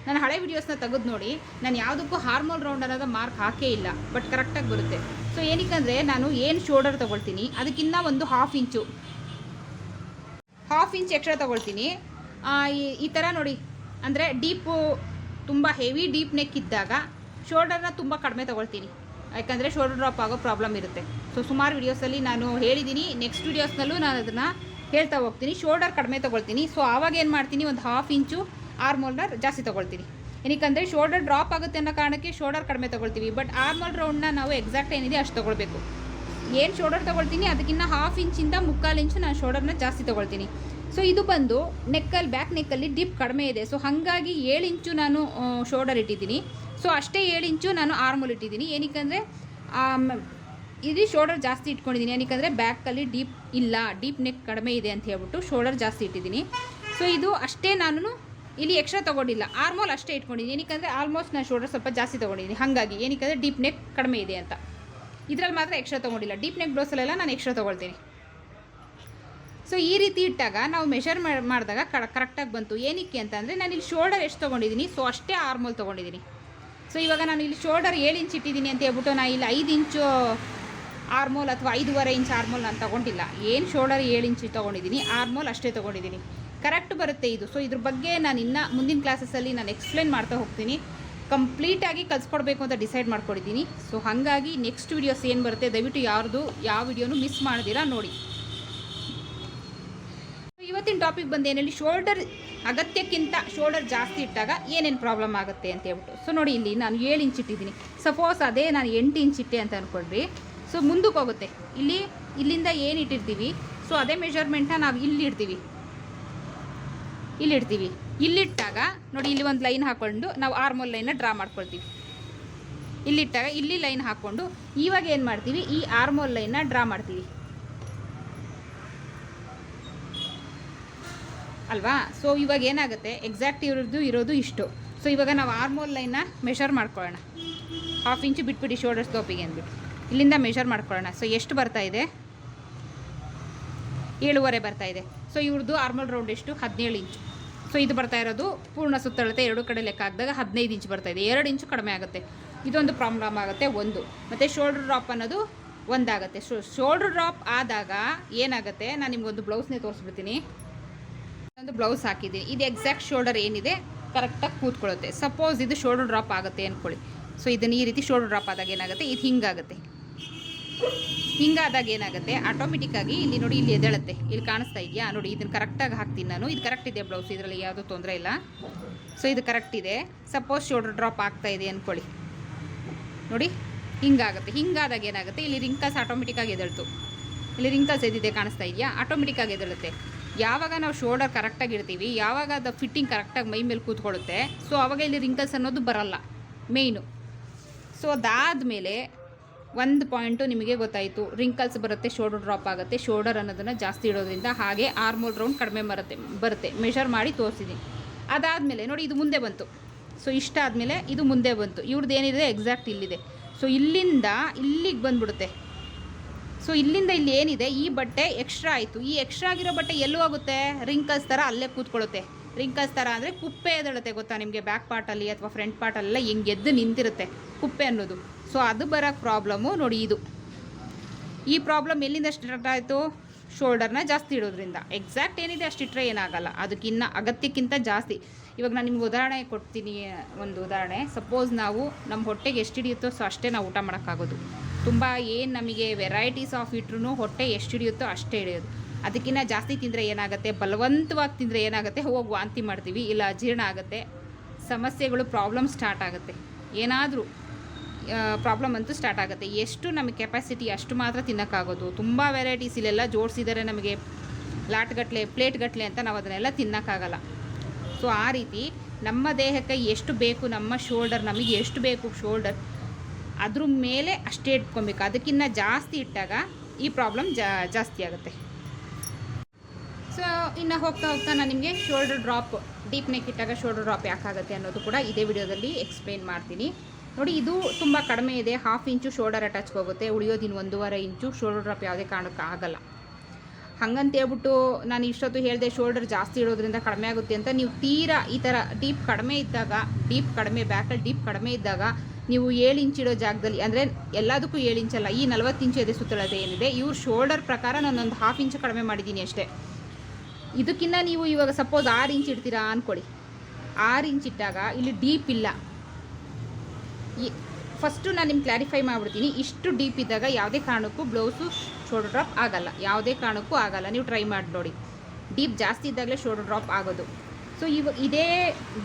ನನ್ನ ಹಳೆ ವೀಡಿಯೋಸ್ನ ತೆಗೆದು ನೋಡಿ, ನಾನು ಯಾವುದಕ್ಕೂ ಹಾರ್ಮೋಲ್ ರೌಂಡ್ ಅನ್ನೋದು ಮಾರ್ಕ್ ಹಾಕೇ ಇಲ್ಲ. ಬಟ್ ಕರೆಕ್ಟಾಗಿ ಬರುತ್ತೆ. ಸೊ ಏನಕ್ಕಂದರೆ ನಾನು ಏನು ಶೋಲ್ಡರ್ ತೊಗೊಳ್ತೀನಿ? ಅದಕ್ಕಿಂತ ಒಂದು half inch half inch extra ತೊಗೊಳ್ತೀನಿ. ಈ ಥರ ನೋಡಿ. ಅಂದರೆ ಡೀಪು ತುಂಬ ಹೆವಿ ಡೀಪ್ ನೆಕ್ ಇದ್ದಾಗ ಶೋಲ್ಡರ್ನ ತುಂಬ ಕಡಿಮೆ ತೊಗೊಳ್ತೀನಿ. ಯಾಕಂದರೆ ಶೋಲ್ಡರ್ ಡ್ರಾಪ್ ಆಗೋ ಪ್ರಾಬ್ಲಮ್ ಇರುತ್ತೆ. ಸೊ ಸುಮಾರು ವೀಡಿಯೋಸಲ್ಲಿ ನಾನು ಹೇಳಿದ್ದೀನಿ ನೆಕ್ಸ್ಟ್ ವೀಡಿಯೋಸ್ನಲ್ಲೂ ನಾನು ಅದನ್ನು ಹೇಳ್ತಾ ಹೋಗ್ತೀನಿ. ಶೋಲ್ಡರ್ ಕಡಿಮೆ ತೊಗೊಳ್ತೀನಿ. ಸೊ ಆವಾಗ ಏನು ಮಾಡ್ತೀನಿ? ಒಂದು ಹಾಫ್ ಇಂಚು ಆರ್ಮೋಲ್ನ ಜಾಸ್ತಿ ತೊಗೊಳ್ತೀನಿ. ಏನಕ್ಕಂದರೆ ಶೋಲ್ಡರ್ ಡ್ರಾಪ್ ಆಗುತ್ತೆ ಅನ್ನೋ ಕಾರಣಕ್ಕೆ ಶೋಲ್ಡರ್ ಕಡಿಮೆ ತೊಗೊಳ್ತೀವಿ. ಬಟ್ ಆರ್ಮೋಲ್ ರೌಂಡ್ನ ನಾವು ಎಕ್ಸಾಕ್ಟ್ ಏನಿದೆ ಅಷ್ಟು ತೊಗೊಳ್ಬೇಕು. ಏನು ಶೋಲ್ಡರ್ ತೊಗೊಳ್ತೀನಿ? ಅದಕ್ಕಿಂತ ಹಾಫ್ ಇಂಚಿಂದ ಮುಕ್ಕಾಲು ಇಂಚು ನಾನು ಶೋಲ್ಡರ್ನ ಜಾಸ್ತಿ ತೊಗೊಳ್ತೀನಿ. ಸೊ ಇದು ಬಂದು ನೆಕ್ಕಲ್ಲಿ ಬ್ಯಾಕ್ ನೆಕ್ಕಲ್ಲಿ ಡಿಪ್ ಕಡಿಮೆ ಇದೆ. ಸೊ ಹಾಗಾಗಿ ಏಳು ಇಂಚು ನಾನು ಶೋಲ್ಡರ್ ಇಟ್ಟಿದ್ದೀನಿ. ಸೊ ಅಷ್ಟೇ ಏಳು ಇಂಚು ನಾನು ಆರ್ಮಲ್ ಇಟ್ಟಿದ್ದೀನಿ. ಏನಕ್ಕಂದರೆ ಇದು ಶೋಲ್ಡರ್ ಜಾಸ್ತಿ ಇಟ್ಕೊಂಡಿದ್ದೀನಿ. ಏನಕ್ಕಂದರೆ ಬ್ಯಾಕಲ್ಲಿ ಡೀಪ್ ಇಲ್ಲ. ಡೀಪ್ ನೆಕ್ ಕಡಿಮೆ ಇದೆ ಅಂತ ಹೇಳ್ಬಿಟ್ಟು ಶೋಲ್ಡರ್ ಜಾಸ್ತಿ ಇಟ್ಟಿದ್ದೀನಿ. ಸೊ ಇದು ಅಷ್ಟೇ ನಾನು ಇಲ್ಲಿ ಎಕ್ಸ್ಟ್ರಾ ತೊಗೊಂಡಿಲ್ಲ. ಆರ್ಮೋಲ್ ಅಷ್ಟೇ ಇಟ್ಕೊಂಡಿದ್ದೀನಿ. ಏನಕ್ಕಂದರೆ ಆಲ್ಮೋಸ್ಟ್ ನಾನು ಶೋಲ್ಡರ್ ಸ್ವಲ್ಪ ಜಾಸ್ತಿ ತೊಗೊಂಡಿದ್ದೀನಿ. ಹಾಗಾಗಿ ಏನಕ್ಕಂದರೆ ಡೀಪ್ ನೆಕ್ ಕಡಿಮೆ ಇದೆ ಅಂತ. ಇದರಲ್ಲಿ ಮಾತ್ರ ಎಕ್ಸ್ಟ್ರಾ ತೊಗೊಂಡಿಲ್ಲ. ಡೀಪ್ ನೆಕ್ ಬ್ಲೌಸಲ್ಲೆಲ್ಲ ನಾನು ಎಕ್ಸ್ಟ್ರಾ ತೊಗೊಳ್ತೀನಿ. ಸೊ ಈ ರೀತಿ ಇಟ್ಟಾಗ ನಾವು ಮೆಷರ್ ಮಾಡಿದಾಗ ಕರೆಕ್ಟಾಗಿ ಬಂತು. ಏನಕ್ಕೆ ಅಂತಂದರೆ ನಾನು ಇಲ್ಲಿ ಶೋಲ್ಡರ್ ಎಷ್ಟು ತೊಗೊಂಡಿದ್ದೀನಿ ಸೊ ಅಷ್ಟೇ ಆರ್ಮೋಲ್ ತೊಗೊಂಡಿದ್ದೀನಿ ಸೊ ಇವಾಗ ನಾನು ಇಲ್ಲಿ ಶೋಲ್ಡರ್ ಏಳು ಇಂಚ್ ಇಟ್ಟಿದ್ದೀನಿ ಅಂತ ಹೇಳ್ಬಿಟ್ಟು ನಾನು ಇಲ್ಲಿ ಐದು ಇಂಚು ಆರ್ಮೋಲ್ ಅಥವಾ ಐದೂವರೆ ಇಂಚ್ ಆರ್ಮೋಲ್ ನಾನು ತೊಗೊಂಡಿಲ್ಲ. ಏನು ಶೋಲ್ಡರ್ ಏಳು ಇಂಚ್ ತೊಗೊಂಡಿದ್ದೀನಿ ಆರ್ಮೋಲ್ ಅಷ್ಟೇ ತೊಗೊಂಡಿದ್ದೀನಿ ಕರೆಕ್ಟ್ ಬರುತ್ತೆ ಇದು. ಸೊ ಇದ್ರ ಬಗ್ಗೆ ನಾನು ಇನ್ನು ಮುಂದಿನ ಕ್ಲಾಸಸ್ಸಲ್ಲಿ ನಾನು ಎಕ್ಸ್ಪ್ಲೇನ್ ಮಾಡ್ತಾ ಹೋಗ್ತೀನಿ. ಕಂಪ್ಲೀಟಾಗಿ ಕಲಿಸ್ಕೊಡ್ಬೇಕು ಅಂತ ಡಿಸೈಡ್ ಮಾಡ್ಕೊಂಡಿದ್ದೀನಿ ಸೊ ಹಾಗಾಗಿ ನೆಕ್ಸ್ಟ್ ವೀಡಿಯೋಸ್ ಏನು ಬರುತ್ತೆ ದಯವಿಟ್ಟು ಯಾರ್ದು ಯಾವ ವಿಡಿಯೋನು ಮಿಸ್ ಮಾಡ್ದಿರಾ ನೋಡಿ. ಇವತ್ತಿನ ಟಾಪಿಕ್ ಬಂದು ಏನೇಳಿ ಶೋಲ್ಡರ್ ಅಗತ್ಯಕ್ಕಿಂತ ಶೋಲ್ಡರ್ ಜಾಸ್ತಿ ಇಟ್ಟಾಗ ಏನೇನು ಪ್ರಾಬ್ಲಮ್ ಆಗುತ್ತೆ ಅಂತ ಹೇಳ್ಬಿಟ್ಟು. ಸೊ ನೋಡಿ, ಇಲ್ಲಿ ನಾನು ಏಳು ಇಂಚ್ ಇಟ್ಟಿದ್ದೀನಿ. ಸಪೋಸ್ ಅದೇ ನಾನು ಎಂಟು ಇಂಚ್ ಇಟ್ಟೆ ಅಂತ ಅಂದ್ಕೊಂಡ್ರಿ ಸೊ ಮುಂದಕ್ಕೆ ಹೋಗುತ್ತೆ. ಇಲ್ಲಿ, ಇಲ್ಲಿಂದ ಏನು ಇಟ್ಟಿರ್ತೀವಿ? ಸೊ ಅದೇ ಮೆಷರ್ಮೆಂಟ್ನ ನಾವು ಇಲ್ಲಿ ಇಡ್ತೀವಿ. ಇಲ್ಲಿಡ್ತೀವಿ ಇಲ್ಲಿಟ್ಟಾಗ ನೋಡಿ, ಇಲ್ಲಿ ಒಂದು ಲೈನ್ ಹಾಕ್ಕೊಂಡು ನಾವು ಆರ್ಮೋಲ್ ಲೈನ್ನ ಡ್ರಾ ಮಾಡ್ಕೊಳ್ತೀವಿ. ಇಲ್ಲಿಟ್ಟಾಗ ಇಲ್ಲಿ ಲೈನ್ ಹಾಕ್ಕೊಂಡು ಇವಾಗ ಏನು ಮಾಡ್ತೀವಿ? ಈ ಆರ್ಮೋಲ್ ಲೈನ್ನ ಡ್ರಾ ಮಾಡ್ತೀವಿ. ಅಲ್ವಾ? ಸೊ ಇವಾಗ ಏನಾಗುತ್ತೆ? ಎಕ್ಸಾಕ್ಟ್ ಇರೋದು ಇರೋದು ಇಷ್ಟು. ಸೊ ಇವಾಗ ನಾವು ಆರ್ಮೋಲ್ ಲೈನ್ನ ಮೆಷರ್ ಮಾಡ್ಕೊಳ್ಳೋಣ. ಹಾಫ್ ಇಂಚು ಬಿಟ್ಬಿಟ್ಟು ಶೋಲ್ಡರ್ ಸ್ಲೋಪಿಗೆ ಅಂದ್ಬಿಟ್ಟು. ಇಲ್ಲಿಂದ ಮೆಷರ್ ಮಾಡ್ಕೊಳ್ಳೋಣ. ಸೊ ಎಷ್ಟು ಬರ್ತಾ ಇದೆ? ಏಳುವರೆ ಬರ್ತಾ ಇದೆ. ಸೊ ಇವ್ರದ್ದು ಆರ್ಮೋಲ್ ರೌಂಡ್ ಎಷ್ಟು? ಹದಿನೇಳು ಇಂಚು ಸೊ ಇದು ಬರ್ತಾ ಇರೋದು ಪೂರ್ಣ ಸುತ್ತಳತೆ ಎರಡು ಕಡೆ ಲೆಕ್ಕ ಹಾಕಿದಾಗ ಹದಿನೈದು ಇಂಚು ಬರ್ತಾ ಇದೆ. ಎರಡು ಇಂಚು ಕಡಿಮೆ ಆಗುತ್ತೆ. ಇದೊಂದು ಪ್ರಾಬ್ಲಮ್ ಆಗುತ್ತೆ, ಒಂದು. ಮತ್ತು ಶೋಲ್ಡರ್ ಡ್ರಾಪ್ ಅನ್ನೋದು ಒಂದಾಗುತ್ತೆ. ಶೋ ಶೋಲ್ಡರ್ ಡ್ರಾಪ್ ಆದಾಗ ಏನಾಗುತ್ತೆ? ನಾನು ನಿಮ್ಗೊಂದು ಬ್ಲೌಸ್ನೇ ತೋರಿಸ್ಬಿಡ್ತೀನಿ. ಒಂದು ಬ್ಲೌಸ್ ಹಾಕಿದ್ದೀನಿ ಇದು ಎಕ್ಸಾಕ್ಟ್ ಶೋಲ್ಡರ್ ಏನಿದೆ ಕರೆಕ್ಟಾಗಿ ಕೂತ್ಕೊಳ್ಳುತ್ತೆ. ಸಪೋಸ್ ಇದು ಶೋಲ್ಡರ್ ಡ್ರಾಪ್ ಆಗುತ್ತೆ ಅಂದ್ಕೊಳ್ಳಿ ಸೊ ಇದನ್ನು ಈ ರೀತಿ ಶೋಲ್ಡರ್ ಡ್ರಾಪ್ ಆದಾಗ ಏನಾಗುತ್ತೆ? ಇದು ಹಿಂಗಾಗುತ್ತೆ. ಹಿಂಗಾದಾಗ ಏನಾಗುತ್ತೆ? ಆಟೋಮೆಟಿಕ್ಕಾಗಿ ಇಲ್ಲಿ ನೋಡಿ, ಇಲ್ಲಿ ಎದ್ದೇಳುತ್ತೆ. ಇಲ್ಲಿ ಕಾಣಿಸ್ತಾ ಇದೆಯಾ? ನೋಡಿ, ಇದನ್ನು ಕರೆಕ್ಟಾಗಿ ಹಾಕ್ತೀನಿ ನಾನು. ಇದು ಕರೆಕ್ಟ್ ಇದೆ ಬ್ಲೌಸ್, ಇದರಲ್ಲಿ ಯಾವುದೂ ತೊಂದರೆ ಇಲ್ಲ. ಸೊ ಇದು ಕರೆಕ್ಟ್ ಇದೆ. ಸಪೋಸ್ ಶೋಲ್ಡರ್ ಡ್ರಾಪ್ ಆಗ್ತಾ ಇದೆ ಅಂದ್ಕೊಳ್ಳಿ ನೋಡಿ, ಹಿಂಗಾಗುತ್ತೆ. ಹಿಂಗಾದಾಗ ಏನಾಗುತ್ತೆ? ಇಲ್ಲಿ ರಿಂಕಲ್ಸ್ ಆಟೋಮೆಟಿಕ್ಕಾಗಿ ಎದ್ದೇಳ್ತು. ಇಲ್ಲಿ ರಿಂಕಲ್ಸ್ ಎದ್ದಿದೆ ಕಾಣಿಸ್ತಾ ಇದೆಯಾ? ಆಟೋಮೆಟಿಕ್ಕಾಗಿ ಎದ್ದೇಳುತ್ತೆ. ಯಾವಾಗ ನಾವು ಶೋಲ್ಡರ್ ಕರೆಕ್ಟಾಗಿ ಇಡ್ತೀವಿ, ಯಾವಾಗ ಅದು ಫಿಟ್ಟಿಂಗ್ ಕರೆಕ್ಟಾಗಿ ಮೈ ಮೇಲೆ ಕೂತ್ಕೊಳ್ಳುತ್ತೆ ಸೊ ಆವಾಗ ಇಲ್ಲಿ ರಿಂಕಲ್ಸ್ ಅನ್ನೋದು ಬರಲ್ಲ ಮೇಯ್ನು ಸೊ ಅದಾದಮೇಲೆ ಒಂದು ಪಾಯಿಂಟು ನಿಮಗೆ ಗೊತ್ತಾಯಿತು ರಿಂಕಲ್ಸ್ ಬರುತ್ತೆ ಶೋಲ್ಡರ್ ಡ್ರಾಪ್ ಆಗುತ್ತೆ ಶೋಲ್ಡರ್ ಅನ್ನೋದನ್ನು ಜಾಸ್ತಿ ಇಡೋದ್ರಿಂದ ಹಾಗೆ ಆರ್ಮೋಲ್ ರೌಂಡ್ ಕಡಿಮೆ ಬರುತ್ತೆ ಬರುತ್ತೆ ಮೆಷರ್ ಮಾಡಿ ತೋರಿಸಿದ್ದೀನಿ ಅದಾದಮೇಲೆ ನೋಡಿ ಇದು ಮುಂದೆ ಬಂತು ಸೊ ಇಷ್ಟ ಆದಮೇಲೆ ಇದು ಮುಂದೆ ಬಂತು ಇವ್ರದ್ದು ಏನಿದೆ ಎಕ್ಸಾಕ್ಟ್ ಇಲ್ಲಿದೆ. ಸೊ ಇಲ್ಲಿಂದ ಇಲ್ಲಿಗೆ ಬಂದ್ಬಿಡುತ್ತೆ. ಸೊ ಇಲ್ಲಿಂದ ಇಲ್ಲಿ ಏನಿದೆ? ಈ ಬಟ್ಟೆ ಎಕ್ಸ್ಟ್ರಾ ಆಯಿತು. ಈ ಎಕ್ಸ್ಟ್ರಾ ಆಗಿರೋ ಬಟ್ಟೆ ಎಲ್ಲೂ ಆಗುತ್ತೆ? ರಿಂಕಲ್ಸ್ ಥರ ಅಲ್ಲೇ ಕೂತ್ಕೊಳ್ಳುತ್ತೆ. ರಿಂಕಲ್ಸ್ ಥರ ಅಂದರೆ ಕುಪ್ಪೆ ಎದ್ದೇಳುತ್ತೆ ಗೊತ್ತಾ ನಿಮಗೆ? ಬ್ಯಾಕ್ ಪಾರ್ಟಲ್ಲಿ ಅಥವಾ ಫ್ರಂಟ್ ಪಾರ್ಟಲ್ಲೆಲ್ಲ ಹಿಂಗೆ ಎದ್ದು ನಿಂತಿರುತ್ತೆ ಕುಪ್ಪೆ ಅನ್ನೋದು. ಸೊ ಅದು ಬರೋಕ್ಕೆ ಪ್ರಾಬ್ಲಮ್ಮು ನೋಡಿ ಇದು. ಈ ಪ್ರಾಬ್ಲಮ್ ಎಲ್ಲಿಂದ ಸ್ಟಾರ್ಟ್ ಆಯಿತು? ಶೋಲ್ಡರ್ನ ಜಾಸ್ತಿ ಇಡೋದ್ರಿಂದ. ಎಕ್ಸಾಕ್ಟ್ ಏನಿದೆ ಅಷ್ಟು ಇಟ್ಟರೆ ಏನಾಗಲ್ಲ. ಅದಕ್ಕಿನ್ನ ಅಗತ್ಯಕ್ಕಿಂತ ಜಾಸ್ತಿ. ಇವಾಗ ನಾನು ನಿಮ್ಗೆ ಉದಾಹರಣೆ ಕೊಡ್ತೀನಿ, ಒಂದು ಉದಾಹರಣೆ. ಸಪೋಸ್ ನಾವು ನಮ್ಮ ಹೊಟ್ಟೆಗೆ ಎಷ್ಟು ಹಿಡಿಯುತ್ತೋ ಸೊ ಅಷ್ಟೇ ನಾವು ಊಟ ಮಾಡೋಕ್ಕಾಗೋದು. ತುಂಬ ಏನು ನಮಗೆ ವೆರೈಟೀಸ್ ಆಫ್ ಇಟ್ರು ಹೊಟ್ಟೆ ಎಷ್ಟು ಹಿಡಿಯುತ್ತೋ ಅಷ್ಟೇ ಹಿಡಿಯೋದು. ಅದಕ್ಕಿಂತ ಜಾಸ್ತಿ ತಿಂದರೆ ಏನಾಗುತ್ತೆ? ಬಲವಂತವಾಗಿ ತಿಂದರೆ ಏನಾಗುತ್ತೆ? ಹೋಗಿ ವಾಂತಿ ಮಾಡ್ತೀವಿ. ಇಲ್ಲ ಅಜೀರ್ಣ ಆಗುತ್ತೆ. ಸಮಸ್ಯೆಗಳು ಪ್ರಾಬ್ಲಮ್ ಸ್ಟಾರ್ಟ್ ಆಗುತ್ತೆ. ಏನಾದರೂ ಪ್ರಾಬ್ಲಮ್ ಅಂತೂ ಸ್ಟಾರ್ಟ್ ಆಗುತ್ತೆ. ಎಷ್ಟು ನಮಗೆ ಕೆಪಾಸಿಟಿ ಅಷ್ಟು ಮಾತ್ರ ತಿನ್ನೋಕ್ಕಾಗೋದು. ತುಂಬ ವೆರೈಟೀಸ್ ಇಲ್ಲೆಲ್ಲ ಜೋಡಿಸಿದರೆ ನಮಗೆ ಲಾಟ್ಗಟ್ಲೆ ಪ್ಲೇಟ್ಗಟ್ಲೆ ಅಂತ ನಾವು ಅದನ್ನೆಲ್ಲ ತಿನ್ನೋಕ್ಕಾಗಲ್ಲ. ಸೊ ಆ ರೀತಿ ನಮ್ಮ ದೇಹಕ್ಕೆ ಎಷ್ಟು ಬೇಕು, ನಮ್ಮ ಶೋಲ್ಡರ್ ನಮಗೆ ಎಷ್ಟು ಬೇಕು ಶೋಲ್ಡರ್ ಅದ್ರ ಮೇಲೆ ಅಷ್ಟೇ ಇಟ್ಕೊಬೇಕು. ಅದಕ್ಕಿಂತ ಜಾಸ್ತಿ ಇಟ್ಟಾಗ ಈ ಪ್ರಾಬ್ಲಮ್ ಜಾಸ್ತಿ ಆಗುತ್ತೆ. ಸೊ ಇನ್ನು ಹೋಗ್ತಾ ಹೋಗ್ತಾ ನಾನು ನಿಮಗೆ ಶೋಲ್ಡರ್ ಡ್ರಾಪ್ ಡೀಪ್ ನೆಕ್ ಇಟ್ಟಾಗ ಶೋಲ್ಡರ್ ಡ್ರಾಪ್ ಯಾಕಾಗುತ್ತೆ ಅನ್ನೋದು ಕೂಡ ಇದೇ ವಿಡಿಯೋದಲ್ಲಿ ಎಕ್ಸ್ಪ್ಲೇನ್ ಮಾಡ್ತೀನಿ. ನೋಡಿ, ಇದು ತುಂಬ ಕಡಿಮೆ ಇದೆ. ಹಾಫ್ ಇಂಚು ಶೋಲ್ಡರ್ ಅಟ್ಯಾಚ್ಗೆ ಹೋಗುತ್ತೆ. ಉಳಿಯೋದಿನ ಒಂದೂವರೆ ಇಂಚು ಶೋಲ್ಡರ್ ಡ್ರಾಪ್ ಯಾವುದೇ ಕಾರಣಕ್ಕೆ ಆಗಲ್ಲ. ಹಂಗಂತ ಹೇಳ್ಬಿಟ್ಟು ನಾನು ಇಷ್ಟೊತ್ತು ಹೇಳಿದೆ ಶೋಲ್ಡರ್ ಜಾಸ್ತಿ ಇಡೋದ್ರಿಂದ ಕಡಿಮೆ ಆಗುತ್ತೆ ಅಂತ. ನೀವು ತೀರಾ ಈ ಥರ ಡೀಪ್ ಕಡಿಮೆ ಇದ್ದಾಗ ಡೀಪ್ ಕಡಿಮೆ ಬ್ಯಾಕಲ್ಲಿ ಡೀಪ್ ಕಡಿಮೆ ಇದ್ದಾಗ ನೀವು ಏಳು ಇಂಚ್ ಇಡೋ ಜಾಗದಲ್ಲಿ, ಅಂದರೆ ಎಲ್ಲದಕ್ಕೂ ಏಳು ಇಂಚಲ್ಲ ಈ ನಲವತ್ತು ಇಂಚು ಎದೆ ಸುತ್ತಳತೆ ಏನಿದೆ, ಇವ್ರ ಶೋಲ್ಡರ್ ಪ್ರಕಾರ ನಾನೊಂದು ಹಾಫ್ ಇಂಚ್ ಕಡಿಮೆ ಮಾಡಿದ್ದೀನಿ ಅಷ್ಟೇ. ಇದಕ್ಕಿಂತ ನೀವು ಇವಾಗ ಸಪೋಸ್ ಆರು ಇಂಚ್ ಇಡ್ತೀರಾ ಅಂದ್ಕೊಳ್ಳಿ ಆರು ಇಂಚ್ ಇಟ್ಟಾಗ ಇಲ್ಲಿ ಡೀಪ್ ಇಲ್ಲ. ಈ ಫಸ್ಟು ನಾನು ನಿಮ್ಗೆ ಕ್ಲಾರಿಫೈ ಮಾಡಿಬಿಡ್ತೀನಿ, ಇಷ್ಟು ಡೀಪ್ ಇದ್ದಾಗ ಯಾವುದೇ ಕಾರಣಕ್ಕೂ ಬ್ಲೌಸು ಶೋಲ್ಡರ್ ಡ್ರಾಪ್ ಆಗಲ್ಲ. ಯಾವುದೇ ಕಾರಣಕ್ಕೂ ಆಗಲ್ಲ. ನೀವು ಟ್ರೈ ಮಾಡಿ ನೋಡಿ. ಡೀಪ್ ಜಾಸ್ತಿ ಇದ್ದಾಗಲೇ ಶೋಲ್ಡರ್ ಡ್ರಾಪ್ ಆಗೋದು. ಸೊ ಇವ ಇದೇ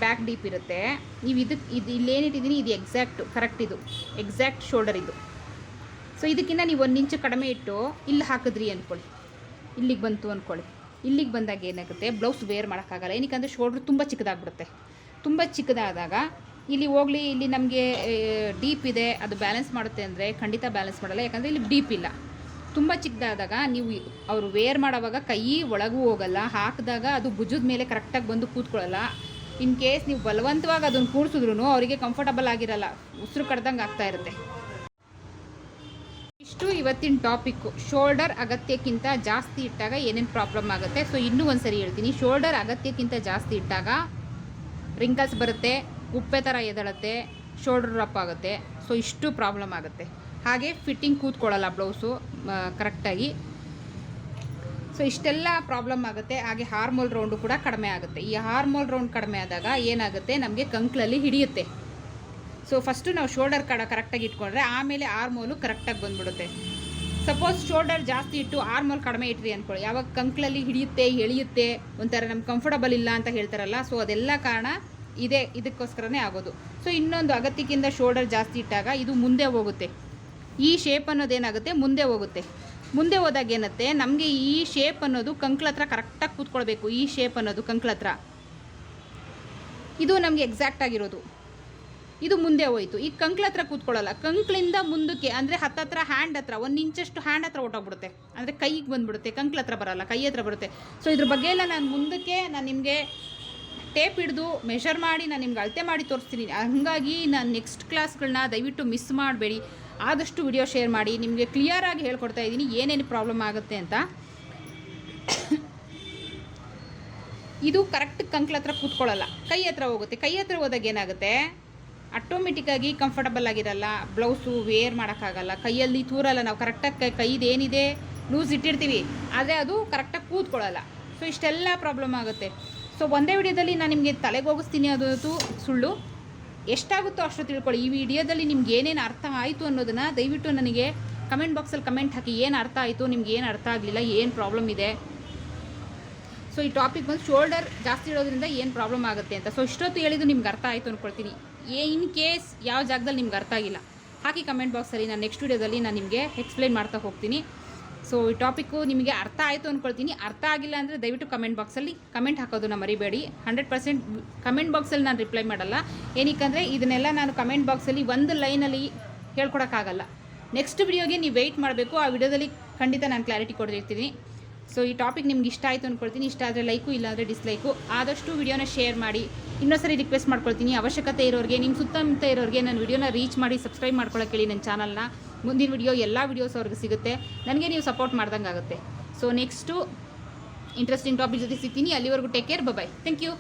ಬ್ಯಾಕ್ ಡೀಪ್ ಇರುತ್ತೆ. ನೀವು ಇದಕ್ಕೆ ಇದು ಇಲ್ಲೇನಿಟ್ಟಿದ್ದೀನಿ ಇದು ಎಕ್ಸಾಕ್ಟ್ ಕರೆಕ್ಟ್ ಇದು. ಎಕ್ಸಾಕ್ಟ್ ಶೋಲ್ಡರ್ ಇದು. ಸೊ ಇದಕ್ಕಿಂತ ನೀವು ಒಂದು ಇಂಚು ಕಡಿಮೆ ಇಟ್ಟು, ಇಲ್ಲಿ ಹಾಕಿದ್ರಿ ಅಂದ್ಕೊಳ್ಳಿ ಇಲ್ಲಿಗೆ ಬಂತು ಅಂದ್ಕೊಳ್ಳಿ ಇಲ್ಲಿಗೆ ಬಂದಾಗ ಏನಾಗುತ್ತೆ? ಬ್ಲೌಸ್ ವೇರ್ ಮಾಡೋಕ್ಕಾಗಲ್ಲ. ಏನಕ್ಕೆ ಶೋಲ್ಡ್ರ್ ತುಂಬ ಚಿಕ್ಕದಾಗ್ಬಿಡುತ್ತೆ. ತುಂಬ ಚಿಕ್ಕದಾದಾಗ ಇಲ್ಲಿ ಹೋಗಲಿ, ಇಲ್ಲಿ ನಮಗೆ ಡೀಪ್ ಇದೆ, ಅದು ಬ್ಯಾಲೆನ್ಸ್ ಮಾಡುತ್ತೆ ಅಂದರೆ ಖಂಡಿತ ಬ್ಯಾಲೆನ್ಸ್ ಮಾಡಲ್ಲ. ಯಾಕಂದರೆ ಇಲ್ಲಿ ಡೀಪ್ ಇಲ್ಲ. ತುಂಬ ಚಿಕ್ಕದಾದಾಗ ನೀವು ಅವರು ವೇರ್ ಮಾಡೋವಾಗ ಕೈ ಒಳಗೂ ಹೋಗಲ್ಲ, ಹಾಕಿದಾಗ ಅದು ಭುಜದ ಮೇಲೆ ಕರೆಕ್ಟಾಗಿ ಬಂದು ಕೂತ್ಕೊಳ್ಳಲ್ಲ. ಇನ್ ಕೇಸ್ ನೀವು ಬಲವಂತವಾಗಿ ಅದನ್ನು ಕೂಡಿಸಿದ್ರು ಅವರಿಗೆ ಕಂಫರ್ಟಬಲ್ ಆಗಿರಲ್ಲ, ಉಸಿರು ಕಡ್ದಂಗೆ ಆಗ್ತಾ ಇರುತ್ತೆ. ಇಷ್ಟು ಇವತ್ತಿನ ಟಾಪಿಕ್ಕು ಶೋಲ್ಡರ್ ಅಗತ್ಯಕ್ಕಿಂತ ಜಾಸ್ತಿ ಇಟ್ಟಾಗ ಏನೇನು ಪ್ರಾಬ್ಲಮ್ ಆಗುತ್ತೆ? ಸೊ ಇನ್ನೂ ಒಂದು ಸರಿ ಹೇಳ್ತೀನಿ. ಶೋಲ್ಡರ್ ಅಗತ್ಯಕ್ಕಿಂತ ಜಾಸ್ತಿ ಇಟ್ಟಾಗ ರಿಂಕಲ್ಸ್ ಬರುತ್ತೆ, ಉಪ್ಪೆ ಥರ ಎದಳುತ್ತೆ ಶೋಲ್ಡರ್ ರಪ್ ಆಗುತ್ತೆ. ಸೊ ಇಷ್ಟು ಪ್ರಾಬ್ಲಮ್ ಆಗುತ್ತೆ. ಹಾಗೆ ಫಿಟ್ಟಿಂಗ್ ಕೂತ್ಕೊಳ್ಳಲ್ಲ ಬ್ಲೌಸು ಕರೆಕ್ಟಾಗಿ ಸೊ ಇಷ್ಟೆಲ್ಲ ಪ್ರಾಬ್ಲಮ್ ಆಗುತ್ತೆ. ಹಾಗೆ ಹಾರ್ಮೋಲ್ ರೌಂಡು ಕೂಡ ಕಡಿಮೆ ಆಗುತ್ತೆ. ಈ ಹಾರ್ಮೋಲ್ ರೌಂಡ್ ಕಡಿಮೆ ಆದಾಗ ಏನಾಗುತ್ತೆ? ನಮಗೆ ಕಂಕ್ಳಲ್ಲಿ ಹಿಡಿಯುತ್ತೆ. ಸೊ ಫಸ್ಟು ನಾವು ಶೋಲ್ಡರ್ ಕಡ ಕರೆಕ್ಟಾಗಿ ಇಟ್ಕೊಂಡ್ರೆ ಆಮೇಲೆ ಆರ್ಮೋಲು ಕರೆಕ್ಟಾಗಿ ಬಂದ್ಬಿಡುತ್ತೆ. ಸಪೋಸ್ ಶೋಲ್ಡರ್ ಜಾಸ್ತಿ ಇಟ್ಟು ಆರ್ಮೋಲ್ ಕಡಿಮೆ ಇಟ್ರಿ ಅಂದ್ಕೊಳ್ಳಿ ಯಾವಾಗ ಕಂಕ್ಳಲ್ಲಿ ಹಿಡಿಯುತ್ತೆ, ಎಳೆಯುತ್ತೆ, ಒಂಥರ ನಮ್ಗೆ ಕಂಫರ್ಟಬಲ್ ಇಲ್ಲ ಅಂತ ಹೇಳ್ತಾರಲ್ಲ ಸೊ ಅದೆಲ್ಲ ಕಾರಣ ಇದೇ, ಇದಕ್ಕೋಸ್ಕರನೇ ಆಗೋದು. ಸೊ ಇನ್ನೊಂದು ಅಗತ್ಯಕ್ಕಿಂತ ಶೋಲ್ಡರ್ ಜಾಸ್ತಿ ಇಟ್ಟಾಗ ಇದು ಮುಂದೆ ಹೋಗುತ್ತೆ. ಈ ಶೇಪ್ ಅನ್ನೋದೇನಾಗುತ್ತೆ ಮುಂದೆ ಹೋಗುತ್ತೆ. ಮುಂದೆ ಹೋದಾಗ ಏನತ್ತೆ? ನಮಗೆ ಈ ಶೇಪ್ ಅನ್ನೋದು ಕಂಕ್ಳ ಹತ್ರ ಕರೆಕ್ಟಾಗಿ ಕೂತ್ಕೊಳ್ಬೇಕು. ಈ ಶೇಪ್ ಅನ್ನೋದು ಕಂಕ್ಳ ಹತ್ರ. ಇದು ನಮಗೆ ಎಕ್ಸಾಕ್ಟ್ ಆಗಿರೋದು. ಇದು ಮುಂದೆ ಹೋಯ್ತು. ಈ ಕಂಕ್ಳ ಹತ್ರ ಕೂತ್ಕೊಳ್ಳಲ್ಲ. ಕಂಕ್ಳಿಂದ ಮುಂದಕ್ಕೆ, ಅಂದರೆ ಹತ್ತತ್ರ ಹ್ಯಾಂಡ್ ಹತ್ರ, ಒಂದು ಇಂಚಷ್ಟು ಹ್ಯಾಂಡ್ ಹತ್ರ ಹೊಟ್ಟೋಗ್ಬಿಡುತ್ತೆ ಅಂದರೆ ಕೈಗೆ ಬಂದ್ಬಿಡುತ್ತೆ. ಕಂಕ್ಳ ಹತ್ರ ಬರಲ್ಲ. ಕೈ ಹತ್ರ ಬರುತ್ತೆ. ಸೊ ಇದ್ರ ಬಗ್ಗೆ ಎಲ್ಲ ನಾನು ಮುಂದಕ್ಕೆ, ನಾನು ನಿಮಗೆ ಟೇಪ್ ಹಿಡಿದು ಮೆಷರ್ ಮಾಡಿ ನಾನು ನಿಮ್ಗೆ ಅಳತೆ ಮಾಡಿ ತೋರಿಸ್ತೀನಿ. ಹಾಗಾಗಿ ನಾನು ನೆಕ್ಸ್ಟ್ ಕ್ಲಾಸ್ಗಳನ್ನ ದಯವಿಟ್ಟು ಮಿಸ್ ಮಾಡಬೇಡಿ. ಆದಷ್ಟು ವಿಡಿಯೋ ಶೇರ್ ಮಾಡಿ, ನಿಮಗೆ ಕ್ಲಿಯರಾಗಿ ಹೇಳ್ಕೊಡ್ತಾ ಇದ್ದೀನಿ, ಏನೇನು ಪ್ರಾಬ್ಲಮ್ ಆಗುತ್ತೆ ಅಂತ. ಇದು ಕರೆಕ್ಟ್ ಕಂಕ್ಲ ಹತ್ರ ಕೂತ್ಕೊಳ್ಳಲ್ಲ. ಕೈ ಹತ್ರ ಹೋಗುತ್ತೆ. ಕೈ ಹತ್ರ ಹೋದಾಗ ಏನಾಗುತ್ತೆ? ಆಟೋಮೆಟಿಕ್ಕಾಗಿ ಕಂಫರ್ಟಬಲ್ ಆಗಿರಲ್ಲ. ಬ್ಲೌಸು ವೇರ್ ಮಾಡೋಕ್ಕಾಗಲ್ಲ. ಕೈಯಲ್ಲಿ ತೂರಲ್ಲ. ನಾವು ಕರೆಕ್ಟಾಗಿ ಕೈ ಕೈದು ಏನಿದೆ? ಲೂಸ್ ಇಟ್ಟಿರ್ತೀವಿ. ಆದರೆ ಅದು ಕರೆಕ್ಟಾಗಿ ಕೂತ್ಕೊಳ್ಳಲ್ಲ. ಸೊ ಇಷ್ಟೆಲ್ಲ ಪ್ರಾಬ್ಲಮ್ ಆಗುತ್ತೆ. ಸೊ ಒಂದೇ ವಿಡಿಯೋದಲ್ಲಿ ನಾನು ನಿಮಗೆ ತಲೆಗೆ ಹೋಗಿಸ್ತೀನಿ ಅದು ಸುಳ್ಳು. ಎಷ್ಟಾಗುತ್ತೋ ಅಷ್ಟು ತಿಳ್ಕೊಳ್ಳಿ. ಈ ವಿಡಿಯೋದಲ್ಲಿ ನಿಮ್ಗೆ ಏನೇನು ಅರ್ಥ ಆಯಿತು ಅನ್ನೋದನ್ನು ದಯವಿಟ್ಟು ನನಗೆ ಕಮೆಂಟ್ ಬಾಕ್ಸಲ್ಲಿ ಕಮೆಂಟ್ ಹಾಕಿ ಏನು ಅರ್ಥ ಆಯಿತು, ನಿಮ್ಗೆ ಏನು ಅರ್ಥ ಆಗಲಿಲ್ಲ, ಏನು ಪ್ರಾಬ್ಲಮ್ ಇದೆ. ಸೊ ಈ ಟಾಪಿಕ್ ಬಂದು ಶೋಲ್ಡರ್ ಜಾಸ್ತಿ ಇರೋದ್ರಿಂದ ಏನು ಪ್ರಾಬ್ಲಮ್ ಆಗುತ್ತೆ ಅಂತ. ಸೊ ಇಷ್ಟೊತ್ತು ಹೇಳಿದ್ದು ನಿಮ್ಗೆ ಅರ್ಥ ಆಯಿತು ಅಂದ್ಕೊಳ್ತೀನಿ ಏ, ಇನ್ ಕೇಸ್ ಯಾವ ಜಾಗದಲ್ಲಿ ನಿಮ್ಗೆ ಅರ್ಥ ಆಗಿಲ್ಲ, ಹಾಕಿ ಕಮೆಂಟ್ ಬಾಕ್ಸಲ್ಲಿ, ನಾನು ನೆಕ್ಸ್ಟ್ ವೀಡಿಯೋದಲ್ಲಿ ನಾನು ನಿಮಗೆ ಎಕ್ಸ್ಪ್ಲೈನ್ ಮಾಡ್ತಾ ಹೋಗ್ತೀನಿ. ಸೊ ಈ ಟಾಪಿಕ್ಕು ನಿಮಗೆ ಅರ್ಥ ಆಯಿತು ಅಂದ್ಕೊಳ್ತೀನಿ ಅರ್ಥ ಆಗಿಲ್ಲ ಅಂದರೆ ದಯವಿಟ್ಟು ಕಮೆಂಟ್ ಬಾಕ್ಸಲ್ಲಿ ಕಮೆಂಟ್ ಹಾಕೋದನ್ನ ಮರಿಬೇಡಿ. ಹಂಡ್ರೆಡ್ ಪರ್ಸೆಂಟ್ ಕಮೆಂಟ್ ಬಾಕ್ಸಲ್ಲಿ ನಾನು ರಿಪ್ಲೈ ಮಾಡಲ್ಲ. ಏನಕ್ಕಂದರೆ ಇದನ್ನೆಲ್ಲ ನಾನು ಕಮೆಂಟ್ ಬಾಕ್ಸಲ್ಲಿ ಒಂದು ಲೈನಲ್ಲಿ ಹೇಳ್ಕೊಡೋಕ್ಕಾಗಲ್ಲ. ನೆಕ್ಸ್ಟ್ ವಿಡಿಯೋಗೆ ನೀವು ವೆಯ್ಟ್ ಮಾಡಬೇಕು. ಆ ವಿಡಿಯೋದಲ್ಲಿ ಖಂಡಿತ ನಾನು ಕ್ಲಾರಿಟಿ ಕೊಡ್ತಿರ್ತೀನಿ. ಸೊ ಈ ಟಾಪಿಕ್ ನಿಮ್ಗೆ ಇಷ್ಟ ಆಯಿತು ಅಂದ್ಕೊಳ್ತೀನಿ ಇಷ್ಟ ಆದರೆ ಲೈಕು ಇಲ್ಲಾಂದರೆ ಡಿಸ್ಲೈಕು ಆದಷ್ಟು ವಿಡಿಯೋನ ಶೇರ್ ಮಾಡಿ. ಇನ್ನೊಂದ್ಸರಿ ರಿಕ್ವೆಸ್ಟ್ ಮಾಡ್ಕೊಳ್ತೀನಿ. ಅವಶ್ಯಕತೆ ಇರೋರಿಗೆ ನಿಮ್ಮ ಸುತ್ತಮುತ್ತ ಇರೋರಿಗೆ ನನ್ನ ವಿಡಿಯೋನ ರೀಚ್ ಮಾಡಿ ಸಬ್ಸ್ಕ್ರೈಬ್ ಮಾಡ್ಕೊಳ್ಳೋಕೆ ಹೇಳಿ ನನ್ನ ಚಾನಲ್ನ ಮುಂದಿನ ವಿಡಿಯೋ ಎಲ್ಲ ವಿಡಿಯೋಸ್ ಅವ್ರಿಗೆ ಸಿಗುತ್ತೆ. ನನಗೆ ನೀವು ಸಪೋರ್ಟ್ ಮಾಡ್ದಂಗೆ ಆಗುತ್ತೆ ಸೊ ನೆಕ್ಸ್ಟು ಇಂಟ್ರೆಸ್ಟಿಂಗ್ ಟಾಪಿಕ್ ಜೊತೆ ಸಿಗ್ತೀನಿ. ಅಲ್ಲಿವರೆಗೂ take care bye thank you